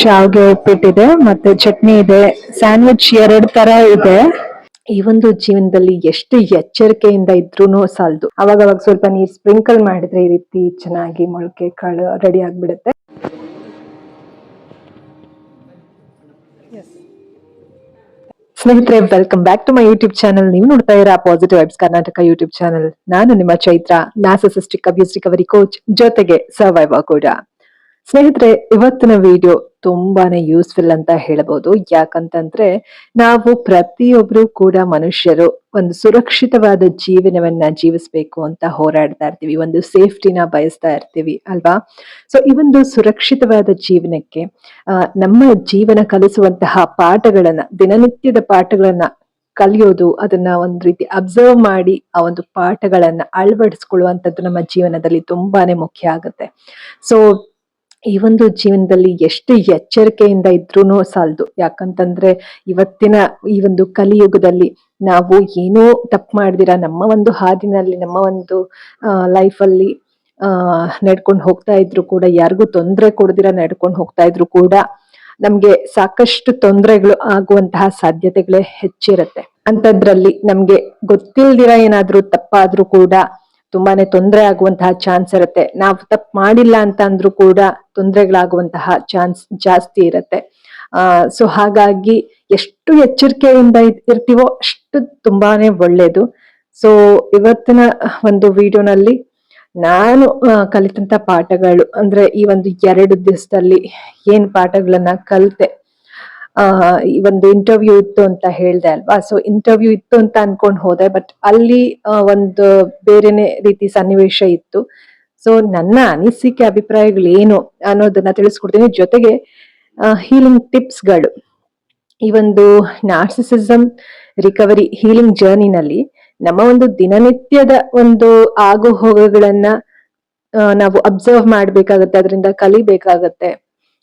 ಶಾವ್ಗೆ ಉಪ್ಪಿಟ್ಟಿದೆ, ಮತ್ತೆ ಚಟ್ನಿ ಇದೆ, ಸ್ಯಾಂಡ್ವಿಚ್ ಎರಡ್ ತರ ಇದೆ. ಈ ಒಂದು ಜೀವನದಲ್ಲಿ ಎಷ್ಟು ಎಚ್ಚರಿಕೆಯಿಂದ ಇದ್ರೂನು ಸಾಲದು. ಅವಾಗ ಅವಾಗ ಸ್ವಲ್ಪ ನೀರ್ ಸ್ಪ್ರಿಂಕಲ್ ಮಾಡಿದ್ರೆ ಈ ರೀತಿ ಚೆನ್ನಾಗಿ ಮೊಳಕೆ ಕಾಳು ರೆಡಿ ಆಗ್ಬಿಡುತ್ತೆ. ಸ್ನೇಹಿತರೆ welcome back to my YouTube channel ನೀವು ನೋಡ್ತಾ ಇರೋ positive vibes Karnataka YouTube channel ನಾನು ನಿಮ್ಮ Chaitra narcissistic abuse recovery coach ಜೊತೆಗೆ ಸರ್ವೈವರ್ ಕೂಡ. ಸ್ನೇಹಿತರೆ, ಇವತ್ತಿನ ವಿಡಿಯೋ ತುಂಬಾನೇ ಯೂಸ್ಫುಲ್ ಅಂತ ಹೇಳಬಹುದು ಯಾಕಂತಂದ್ರೆ, ನಾವು ಪ್ರತಿಯೊಬ್ರು ಕೂಡ ಮನುಷ್ಯರು ಒಂದು ಸುರಕ್ಷಿತವಾದ ಜೀವನವನ್ನ ಜೀವಿಸಬೇಕು ಅಂತ ಹೋರಾಡ್ತಾ ಇರ್ತೀವಿ. ಒಂದು ಸೇಫ್ಟಿನ ಬಯಸ್ತಾ ಇರ್ತೀವಿ, ಅಲ್ವಾ? ಸೊ ಈ ಒಂದು ಸುರಕ್ಷಿತವಾದ ಜೀವನಕ್ಕೆ ನಮ್ಮ ಜೀವನ ಕಲಿಸುವಂತಹ ಪಾಠಗಳನ್ನ, ದಿನನಿತ್ಯದ ಪಾಠಗಳನ್ನ ಕಲಿಯೋದು, ಅದನ್ನ ಒಂದ್ ರೀತಿ ಅಬ್ಸರ್ವ್ ಮಾಡಿ ಆ ಒಂದು ಪಾಠಗಳನ್ನ ಅಳವಡಿಸ್ಕೊಳ್ಳುವಂಥದ್ದು ನಮ್ಮ ಜೀವನದಲ್ಲಿ ತುಂಬಾನೇ ಮುಖ್ಯ ಆಗುತ್ತೆ. ಸೊ ಈ ಒಂದು ಜೀವನದಲ್ಲಿ ಎಷ್ಟು ಎಚ್ಚರಿಕೆಯಿಂದ ಇದ್ರೂ ಸಾಲದು. ಯಾಕಂತಂದ್ರೆ ಇವತ್ತಿನ ಈ ಒಂದು ಕಲಿಯುಗದಲ್ಲಿ ನಾವು ಏನೋ ತಪ್ಪು ಮಾಡ್ದಿರ. ನಮ್ಮ ಒಂದು ಹಾದಿನಲ್ಲಿ, ನಮ್ಮ ಒಂದು ಲೈಫಲ್ಲಿ ನಡ್ಕೊಂಡು ಹೋಗ್ತಾ ಇದ್ರು ಕೂಡ, ಯಾರಿಗೂ ತೊಂದರೆ ಕೊಡದಿರ ನಡ್ಕೊಂಡು ಹೋಗ್ತಾ ಇದ್ರು ಕೂಡ ನಮ್ಗೆ ಸಾಕಷ್ಟು ತೊಂದರೆಗಳು ಆಗುವಂತಹ ಸಾಧ್ಯತೆಗಳೇ ಹೆಚ್ಚಿರುತ್ತೆ. ಅಂತದ್ರಲ್ಲಿ ನಮ್ಗೆ ಗೊತ್ತಿಲ್ದಿರ ಏನಾದ್ರೂ ತಪ್ಪಾದ್ರೂ ಕೂಡ ತುಂಬಾನೇ ತೊಂದರೆ ಆಗುವಂತಹ ಚಾನ್ಸ್ ಇರುತ್ತೆ. ನಾವು ತಪ್ಪು ಮಾಡಿಲ್ಲ ಅಂತ ಅಂದ್ರೂ ಕೂಡ ತೊಂದರೆಗಳಾಗುವಂತಹ ಚಾನ್ಸ್ ಜಾಸ್ತಿ ಇರುತ್ತೆ. ಆ, ಸೊ ಹಾಗಾಗಿ ಎಷ್ಟು ಎಚ್ಚರಿಕೆಯಿಂದ ಇರ್ತೀವೋ ಅಷ್ಟು ತುಂಬಾನೇ ಒಳ್ಳೇದು. ಸೊ ಇವತ್ತಿನ ಒಂದು ವಿಡಿಯೋನಲ್ಲಿ ನಾನು ಕಲಿತಂತ ಪಾಠಗಳು ಅಂದ್ರೆ ಈ ಒಂದು ಎರಡು ದಿವಸದಲ್ಲಿ ಏನ್ ಪಾಠಗಳನ್ನ ಕಲಿತೆ. ಈ ಒಂದು ಇಂಟರ್ವ್ಯೂ ಇತ್ತು ಅಂತ ಹೇಳ್ದೆ ಅಲ್ವಾ? ಸೊ ಇಂಟರ್ವ್ಯೂ ಇತ್ತು ಅಂತ ಅನ್ಕೊಂಡ್ ಹೋದೆ ಬಟ್ ಅಲ್ಲಿ ಒಂದು ಬೇರೆನೆ ರೀತಿ ಸನ್ನಿವೇಶ ಇತ್ತು. ಸೊ ನನ್ನ ಅನಿಸಿಕೆ, ಅಭಿಪ್ರಾಯಗಳು ಏನು ಅನ್ನೋದನ್ನ ತಿಳಿಸ್ಕೊಡ್ತೀನಿ. ಜೊತೆಗೆ ಹೀಲಿಂಗ್ ಟಿಪ್ಸ್ಗಳು ಈ ಒಂದು ನಾರ್ಸಿಸಿಸಮ್ ರಿಕವರಿ ಹೀಲಿಂಗ್ ಜರ್ನಿನಲ್ಲಿ ನಮ್ಮ ಒಂದು ದಿನನಿತ್ಯದ ಒಂದು ಆಗು ಹೋಗಗಳನ್ನ ನಾವು ಅಬ್ಸರ್ವ್ ಮಾಡಬೇಕಾಗತ್ತೆ, ಅದರಿಂದ ಕಲಿಬೇಕಾಗತ್ತೆ.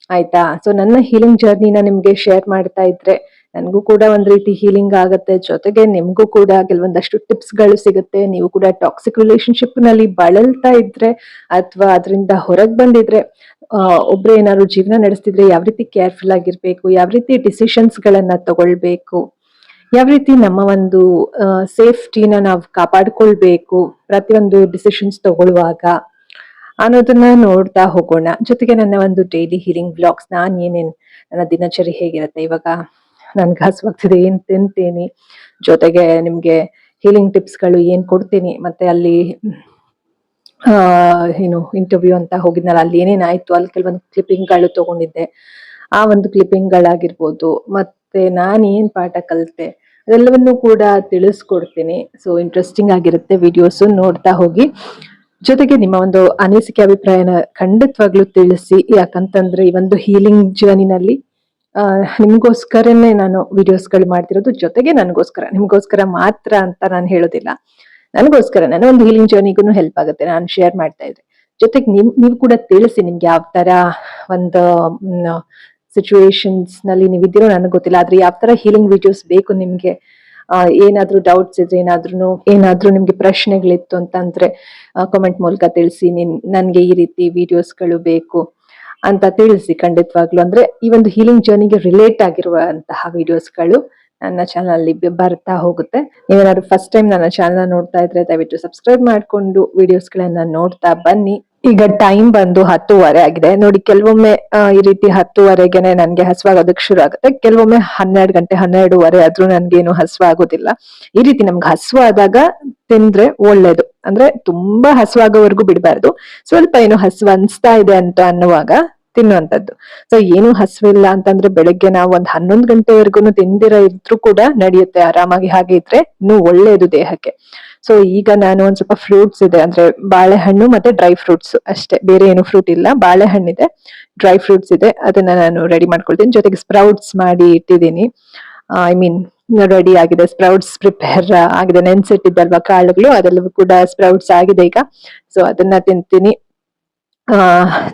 ಆಯ್ತಾ? ಸೊ ನನ್ನ ಹೀಲಿಂಗ್ ಜರ್ನಿನ ನಿಮ್ಗೆ ಶೇರ್ ಮಾಡ್ತಾ ಇದ್ರೆ ನನಗೂ ಕೂಡ ಒಂದ್ ರೀತಿ ಹೀಲಿಂಗ್ ಆಗುತ್ತೆ. ಜೊತೆಗೆ ನಿಮ್ಗೂ ಕೂಡ ಕೆಲವೊಂದಷ್ಟು ಟಿಪ್ಸ್ಗಳು ಸಿಗುತ್ತೆ. ನೀವು ಕೂಡ ಟಾಕ್ಸಿಕ್ ರಿಲೇಶನ್ಶಿಪ್ನಲ್ಲಿ ಬಳಲ್ತಾ ಇದ್ರೆ ಅಥವಾ ಅದರಿಂದ ಹೊರಗೆ ಬಂದಿದ್ರೆ ಒಬ್ರು ಒಬ್ರೇ ಏನಾದ್ರು ಜೀವನ ನಡೆಸ್ತಿದ್ರೆ ಯಾವ ರೀತಿ ಕೇರ್ಫುಲ್ ಆಗಿರ್ಬೇಕು, ಯಾವ ರೀತಿ ಡಿಸಿಷನ್ಸ್ ಗಳನ್ನ ತಗೊಳ್ಬೇಕು, ಯಾವ ರೀತಿ ನಮ್ಮ ಒಂದು ಸೇಫ್ಟಿನ ನಾವು ಕಾಪಾಡ್ಕೊಳ್ಬೇಕು ಪ್ರತಿಯೊಂದು ಡಿಸಿಷನ್ಸ್ ತಗೊಳ್ಳುವಾಗ ಅನ್ನೋದನ್ನ ನೋಡ್ತಾ ಹೋಗೋಣ. ಜೊತೆಗೆ ನನ್ನ ಒಂದು ಡೈಲಿ ಹೀಲಿಂಗ್ ಬ್ಲಾಗ್ಸ್ ನಾನು ಏನೇನ್, ನನ್ನ ದಿನಚರಿ ಹೇಗಿರುತ್ತೆ, ಇವಾಗ ನನ್ಗೆ ಹಸುವಾಗ್ತಿದೆ, ಏನ್ ತಿಂತೀನಿ, ಜೊತೆಗೆ ನಿಮ್ಗೆ ಹೀಲಿಂಗ್ ಟಿಪ್ಸ್ಗಳು ಏನ್ ಕೊಡ್ತೀನಿ, ಮತ್ತೆ ಅಲ್ಲಿ ಏನು ಇಂಟರ್ವ್ಯೂ ಅಂತ ಹೋಗಿದ್ನಲ್ಲ, ಅಲ್ಲಿ ಏನೇನಾಯ್ತು ಅಲ್ಲಿ ಕೆಲವೊಂದು ಕ್ಲಿಪ್ಪಿಂಗ್ಗಳು ತಗೊಂಡಿದ್ದೆ. ಆ ಒಂದು ಕ್ಲಿಪ್ಪಿಂಗ್ಗಳಾಗಿರ್ಬೋದು ಮತ್ತೆ ನಾನು ಏನು ಪಾಠ ಕಲಿತೆ, ಅದೆಲ್ಲವನ್ನು ಕೂಡ ತಿಳಿಸ್ಕೊಡ್ತೀನಿ. ಸೊ ಇಂಟ್ರೆಸ್ಟಿಂಗ್ ಆಗಿರುತ್ತೆ ವಿಡಿಯೋಸ್ ನೋಡ್ತಾ ಹೋಗಿ. ಜೊತೆಗೆ ನಿಮ್ಮ ಒಂದು ಅನಿಸಿಕೆ ಅಭಿಪ್ರಾಯನ ಖಂಡಿತವಾಗ್ಲೂ ತಿಳಿಸಿ, ಯಾಕಂತಂದ್ರೆ ಈ ಒಂದು ಹೀಲಿಂಗ್ ಜರ್ನಿನಲ್ಲಿ ನಿಮ್ಗೋಸ್ಕರನೇ ನಾನು ವಿಡಿಯೋಸ್ಗಳು ಮಾಡ್ತಿರೋದು. ಜೊತೆಗೆ ನನಗೋಸ್ಕರ, ನಿಮ್ಗೋಸ್ಕರ ಮಾತ್ರ ಅಂತ ನಾನು ಹೇಳೋದಿಲ್ಲ. ನನಗೋಸ್ಕರ ನಾನು ಒಂದು ಹೀಲಿಂಗ್ ಜರ್ನಿಗೂ ಹೆಲ್ಪ್ ಆಗುತ್ತೆ. ನಾನು ಶೇರ್ ಮಾಡ್ತಾ ಇದ್ದೆ. ಜೊತೆಗೆ ನಿಮ್, ನೀವು ಕೂಡ ತಿಳಿಸಿ ನಿಮ್ಗೆ ಯಾವ ತರ ಒಂದು ಸಿಚುವೇಶನ್ಸ್ನಲ್ಲಿ ನೀವಿದ್ದೀರೋ, ನನಗೆ ಗೊತ್ತಿಲ್ಲ. ಆದ್ರೆ ಯಾವ ತರ ಹೀಲಿಂಗ್ ವಿಡಿಯೋಸ್ ಬೇಕು ನಿಮ್ಗೆ? ಏನಾದ್ರೂ ಡೌಟ್ಸ್ ಇದ್ರೆ ಏನಾದ್ರೂ ಏನಾದ್ರೂ ನಿಮ್ಗೆ ಪ್ರಶ್ನೆಗಳಿತ್ತು ಅಂತಂದ್ರೆ ಕಮೆಂಟ್ ಮೂಲಕ ತಿಳಿಸಿ, ನಿನ್, ನನ್ಗೆ ಈ ರೀತಿ ವಿಡಿಯೋಸ್ಗಳು ಬೇಕು ಅಂತ ತಿಳಿಸಿ ಖಂಡಿತವಾಗ್ಲು. ಅಂದ್ರೆ ಈ ಒಂದು ಹೀಲಿಂಗ್ ಜರ್ನಿಗೆ ರಿಲೇಟ್ ಆಗಿರುವಂತಹ ವಿಡಿಯೋಸ್ಗಳು ನನ್ನ ಚಾನಲ್ ಅಲ್ಲಿ ಬರ್ತಾ ಹೋಗುತ್ತೆ. ನೀವೇನಾದ್ರು ಫಸ್ಟ್ ಟೈಮ್ ನನ್ನ ಚಾನಲ್ ನೋಡ್ತಾ ಇದ್ರೆ ದಯವಿಟ್ಟು ಸಬ್ಸ್ಕ್ರೈಬ್ ಮಾಡಿಕೊಂಡು ವಿಡಿಯೋಸ್ಗಳನ್ನ ನೋಡ್ತಾ ಬನ್ನಿ. ಈಗ ಟೈಮ್ ಬಂದು ಹತ್ತುವರೆ ಆಗಿದೆ. ನೋಡಿ, ಕೆಲವೊಮ್ಮೆ ಈ ರೀತಿ ಹತ್ತುವರೆಗೆನೆ ನನ್ಗೆ ಹಸುವಾಗೋದಕ್ಕೆ ಶುರು ಆಗುತ್ತೆ. ಕೆಲವೊಮ್ಮೆ ಹನ್ನೆರಡು ಗಂಟೆ, ಹನ್ನೆರಡುವರೆ ಆದ್ರೂ ನನ್ಗೇನು ಹಸುವಾಗೋದಿಲ್ಲ. ಈ ರೀತಿ ನಮ್ಗೆ ಹಸುವಾದಾಗ ತಿಂದ್ರೆ ಒಳ್ಳೇದು. ಅಂದ್ರೆ ತುಂಬಾ ಹಸುವಾಗೋವರೆಗೂ ಬಿಡಬಾರ್ದು. ಸ್ವಲ್ಪ ಏನು ಹಸು ಅನ್ಸ್ತಾ ಇದೆ ಅಂತ ಅನ್ನುವಾಗ ತಿನ್ನುವಂಥದ್ದು. ಸೊ ಏನು ಹಸುವಿಲ್ಲ ಅಂತಂದ್ರೆ ಬೆಳಗ್ಗೆ ನಾವು ಒಂದ್ ಹನ್ನೊಂದು ಗಂಟೆವರೆಗೂ ತಿಂದಿರ ಇದ್ರೂ ಕೂಡ ನಡೆಯುತ್ತೆ. ಆರಾಮಾಗಿ ಹಾಗೆ ಇದ್ರೆ ಇನ್ನೂ ಒಳ್ಳೇದು ದೇಹಕ್ಕೆ. ಸೊ ಈಗ ನಾನು ಒಂದ್ ಸ್ವಲ್ಪ ಫ್ರೂಟ್ಸ್ ಇದೆ. ಅಂದ್ರೆ ಬಾಳೆಹಣ್ಣು ಮತ್ತೆ ಡ್ರೈ ಫ್ರೂಟ್ಸ್ ಅಷ್ಟೇ. ಬೇರೆ ಏನು ಫ್ರೂಟ್ ಇಲ್ಲ. ಬಾಳೆಹಣ್ಣಿದೆ ಡ್ರೈ ಫ್ರೂಟ್ಸ್ ಇದೆ. ಅದನ್ನ ನಾನು ರೆಡಿ ಮಾಡ್ಕೊಳ್ತೀನಿ. ಜೊತೆಗೆ ಸ್ಪ್ರೌಟ್ಸ್ ಮಾಡಿ ಇಟ್ಟಿದ್ದೀನಿ. ಐ ಮೀನ್ ರೆಡಿ ಆಗಿದೆ. ಸ್ಪ್ರೌಟ್ಸ್ ಪ್ರಿಪೇರ್ ಆಗಿದೆ. ನೆನ್ಸಿಟ್ಟಿದ್ದಲ್ವಾ ಕಾಳುಗಳು? ಅದೆಲ್ಲವೂ ಕೂಡ ಸ್ಪ್ರೌಟ್ಸ್ ಆಗಿದೆ ಈಗ. ಸೊ ಅದನ್ನ ತಿಂತೀನಿ. ಆ,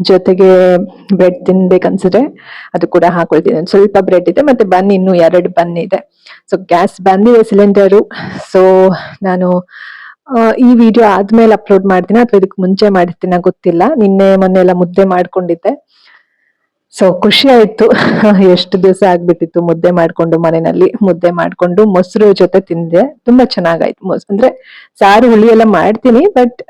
ಜೊತೆಗೆ ಬ್ರೆಡ್ ತಿನ್ಬೇಕನ್ಸಿದ್ರೆ ಅದು ಕೂಡ ಹಾಕೊಳ್ತೀನಿ. ಸ್ವಲ್ಪ ಬ್ರೆಡ್ ಇದೆ. ಮತ್ತೆ ಬನ್ ಇನ್ನು ಎರಡು ಬನ್ ಇದೆ. ಸೊ ಗ್ಯಾಸ್ ಬಂದಿದೆ ಸಿಲಿಂಡರು ಸೊ ನಾನು ಈ ವಿಡಿಯೋ ಆದ್ಮೇಲೆ ಅಪ್ಲೋಡ್ ಮಾಡ್ತೀನಿ ಅಥವಾ ಇದಕ್ಕೆ ಮುಂಚೆ ಮಾಡಿರ್ತೀನ ಗೊತ್ತಿಲ್ಲ. ನಿನ್ನೆ ಮೊನ್ನೆ ಎಲ್ಲ ಮುದ್ದೆ ಮಾಡ್ಕೊಂಡಿದ್ದೆ. ಸೊ ಖುಷಿ ಆಯ್ತು. ಎಷ್ಟು ದಿವಸ ಆಗ್ಬಿಟ್ಟಿತ್ತು ಮುದ್ದೆ ಮಾಡ್ಕೊಂಡು ಮನೆಯಲ್ಲಿ. ಮುದ್ದೆ ಮಾಡ್ಕೊಂಡು ಮೊಸರು ಜೊತೆ ತಿಂದೆ. ತುಂಬಾ ಚೆನ್ನಾಗಾಯ್ತು. ಮೊಸರು ಅಂದ್ರೆ ಸಾರು ಹುಳಿ ಎಲ್ಲ ಮಾಡ್ತೀನಿ ಬಟ್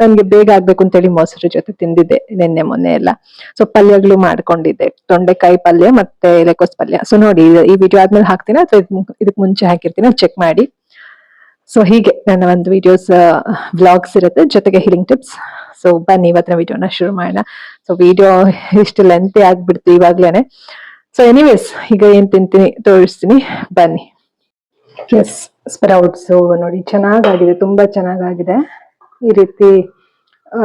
ನನ್ಗೆ ಬೇಗ ಆಗ್ಬೇಕು ಅಂತೇಳಿ ಮೊಸರು ಜೊತೆ ತಿಂದಿದ್ದೆ ನಿನ್ನೆ ಮೊನ್ನೆ ಎಲ್ಲ. ಸೊ ಪಲ್ಯಗಳು ಮಾಡ್ಕೊಂಡಿದ್ದೆ. ತೊಂಡೆಕಾಯಿ ಪಲ್ಯ ಮತ್ತೆ ಎಲೆಕೋಸ್ ಪಲ್ಯ. ಸೊ ನೋಡಿ, ಈ ವಿಡಿಯೋ ಆದ್ಮೇಲೆ ಹಾಕ್ತೀನಿ ಅಥವಾ ಇದಕ್ ಮುಂಚೆ ಹಾಕಿರ್ತೀನಿ? ಚೆಕ್ ಮಾಡಿ. ಸೊ ಹೀಗೆ ನನ್ನ ಒಂದು ವಿಡಿಯೋಸ್ ವ್ಲಾಗ್ಸ್ ಇರುತ್ತೆ. ಜೊತೆಗೆ ಹೀಲಿಂಗ್ ಟಿಪ್ಸ್ ಸೊ ಬನ್ನಿ, ಇವತ್ತಿನ ವಿಡಿಯೋನ ಶುರು ಮಾಡೋಣ. ಸೊ ವಿಡಿಯೋ ಇಷ್ಟು ಲೆಂತಿ ಆಗ್ಬಿಡ್ತು ಇವಾಗ್ಲೇನೆ. ಸೊ ಎನಿವೇಸ್ ಈಗ ಏನ್ ತಿಂತೀನಿ, ತೋರಿಸ್ತೀನಿ. ಬನ್ನಿ. ಎಸ್ ಸ್ಪ್ರೌಟ್ಸ್ ನೋಡಿ, ಚೆನ್ನಾಗಾಗಿದೆ. ತುಂಬಾ ಚೆನ್ನಾಗಾಗಿದೆ. ಈ ರೀತಿ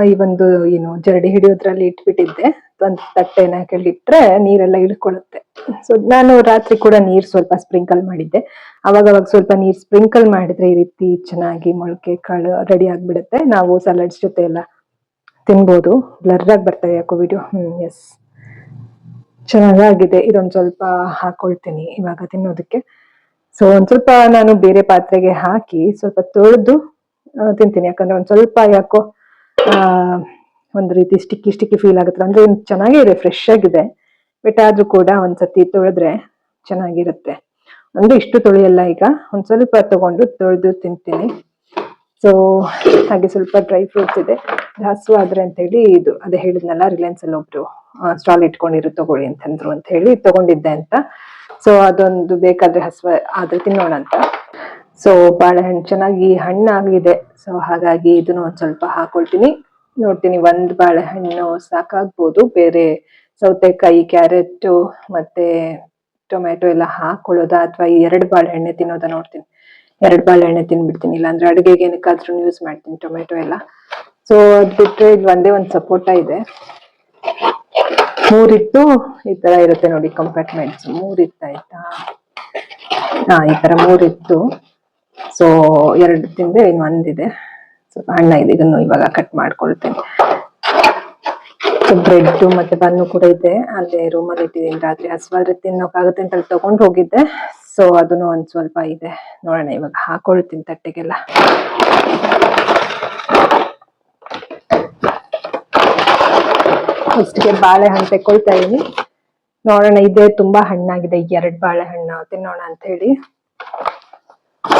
ಈ ಒಂದು, ಏನು, ಜರಡಿ ಹಿಡಿಯೋದ್ರಲ್ಲಿ ಇಟ್ಬಿಟ್ಟಿದ್ದೆ. ಒಂದು ತಟ್ಟೆನ ಕೆಳಗಿಟ್ರೆ ನೀರೆಲ್ಲ ಇಳ್ಕೊಳ್ಳುತ್ತೆ. ಸೊ ನಾನು ರಾತ್ರಿ ಕೂಡ ನೀರ್ ಸ್ವಲ್ಪ ಸ್ಪ್ರಿಂಕಲ್ ಮಾಡಿದ್ದೆ. ಅವಾಗ ಅವಾಗ ಸ್ವಲ್ಪ ನೀರ್ ಸ್ಪ್ರಿಂಕಲ್ ಮಾಡಿದ್ರೆ ಈ ರೀತಿ ಚೆನ್ನಾಗಿ ಮೊಳಕೆ, ಕಾಳು ರೆಡಿ ಆಗ್ಬಿಡುತ್ತೆ. ನಾವು ಸಲಾಡ್ಸ್ ಜೊತೆ ಎಲ್ಲ ತಿನ್ಬೋದು. ಬ್ಲರ್ ಆಗಿ ಬರ್ತದೆ ಯಾಕೋ ವಿಡಿಯೋ? ಹ್ಮ್ ಎಸ್ ಚೆನ್ನಾಗಾಗಿದೆ. ಇದೊಂದು ಸ್ವಲ್ಪ ಹಾಕೊಳ್ತೀನಿ ಇವಾಗ ತಿನ್ನೋದಕ್ಕೆ. ಸೊ ಒಂದ್ ಸ್ವಲ್ಪ ನಾನು ಬೇರೆ ಪಾತ್ರೆಗೆ ಹಾಕಿ ಸ್ವಲ್ಪ ತೊಳೆದು ತಿಂತೀನಿ. ಯಾಕಂದ್ರೆ ಒಂದು ಸ್ವಲ್ಪ ಯಾಕೋ ಒಂದು ರೀತಿ ಸ್ಟಿಕ್ಕಿ ಸ್ಟಿಕ್ಕಿ ಫೀಲ್ ಆಗುತ್ತೆ. ಅಂದ್ರೆ ಚೆನ್ನಾಗಿದೆ ಫ್ರೆಶ್ ಆಗಿದೆ. ಬಟ್ ಆದ್ರೂ ಕೂಡ ಒಂದ್ಸತಿ ತೊಳೆದ್ರೆ ಚೆನ್ನಾಗಿರುತ್ತೆ. ಅಂದ್ರೆ ಇಷ್ಟು ತೊಳೆಯಲ್ಲ ಈಗ. ಒಂದ್ ಸ್ವಲ್ಪ ತಗೊಂಡು ತೊಳೆದು ತಿಂತೀನಿ. ಸೊ ಹಾಗೆ ಸ್ವಲ್ಪ ಡ್ರೈ ಫ್ರೂಟ್ಸ್ ಇದೆ. ಹಸು ಆದ್ರೆ ಅಂತ ಹೇಳಿ ಇದು, ಅದೇ ಹೇಳಿದ್ನಲ್ಲ ರಿಲಯನ್ಸ್ ಅಲ್ಲಿ ಒಬ್ರು ಸ್ಟಾಲ್ ಇಟ್ಕೊಂಡಿರು ತಗೊಳ್ಳಿ ಅಂತಂದ್ರು ಅಂತ ಹೇಳಿ ತಗೊಂಡಿದ್ದೆ ಅಂತ. ಸೊ ಅದೊಂದು ಬೇಕಾದ್ರೆ ಹಸುವ ಆದ್ರೆ ತಿನ್ನೋಣ ಅಂತ. ಸೊ ಬಾಳೆಹಣ್ಣು ಚೆನ್ನಾಗಿ ಹಣ್ಣಾಗಿದೆ ಸೊ ಹಾಗಾಗಿ ಇದನ್ನು ಒಂದು ಸ್ವಲ್ಪ ಹಾಕೊಳ್ತೀನಿ. ನೋಡ್ತೀನಿ, ಒಂದು ಬಾಳೆಹಣ್ಣು ಸಾಕಾಗ್ಬೋದು. ಬೇರೆ ಸೌತೆಕಾಯಿ, ಕ್ಯಾರೆಟ್ ಮತ್ತೆ ಟೊಮೆಟೊ ಎಲ್ಲ ಹಾಕೊಳ್ಳೋದಾ ಅಥವಾ ಎರಡು ಬಾಳೆಹಣ್ಣೆ ತಿನ್ನೋದಾ ನೋಡ್ತೀನಿ. ಎರಡು ಬಾಳೆಹಣ್ಣೆ ತಿನ್ಬಿಡ್ತೀನಿ. ಇಲ್ಲಾಂದ್ರೆ ಅಡುಗೆಗೆ ಏನಕ್ಕಾದ್ರೂ ಯೂಸ್ ಮಾಡ್ತೀನಿ ಟೊಮೆಟೊ ಎಲ್ಲ. ಸೊ ಅದು ಬಿಟ್ಟರೆ ಇಲ್ಲಿ ಒಂದೇ ಒಂದು ಸಪೋಟ ಇದೆ. ಮೂರಿತ್ತು ಈ ತರ ಇರುತ್ತೆ ನೋಡಿ ಕಂಪಾರ್ಟ್ಮೆಂಟ್ಸ್ ಮೂರಿತ್ತು ಆಯ್ತಾ? ಹಾ, ಈ ತರ ಮೂರಿತ್ತು. ಸೊ ಎರಡು ತಿಂದೆ ಇನ್ನು ಒಂದಿದೆ ಹಣ್ಣ ಇದೆ ಇದನ್ನು ಇವಾಗ ಕಟ್ ಮಾಡ್ಕೊಳ್ತೇನೆ. ಬ್ರೆಡ್ ಮತ್ತೆ ಬನ್ನು ಕೂಡ ಇದೆ. ಅಲ್ಲೇ ರೂಮಲ್ಲಿ ಇಟ್ಟಿದ್ದೀನಿ ರಾತ್ರಿ ಹಸುವಾದ್ರೆ ತಿನ್ನೋಕ್ಕಾಗುತ್ತೆ ಅಂತ ಅಲ್ಲಿ ತಗೊಂಡು ಹೋಗಿದ್ದೆ. ಸೊ ಅದನ್ನು ಒಂದ್ ಸ್ವಲ್ಪ ಇದೆ. ನೋಡೋಣ ಇವಾಗ ಹಾಕೊಳ್ತೀನಿ ತಟ್ಟೆಗೆಲ್ಲ. ಫಸ್ಟ್ಗೆ ಬಾಳೆಹಣ್ಣು ತೆಕ್ಕೊಳ್ತಾ ಇದೀನಿ ನೋಡೋಣ, ಇದೆ ತುಂಬಾ ಹಣ್ಣಾಗಿದೆ ಎರಡು ಬಾಳೆಹಣ್ಣು. ತಿನ್ನೋಣ ಅಂತ ಹೇಳಿ.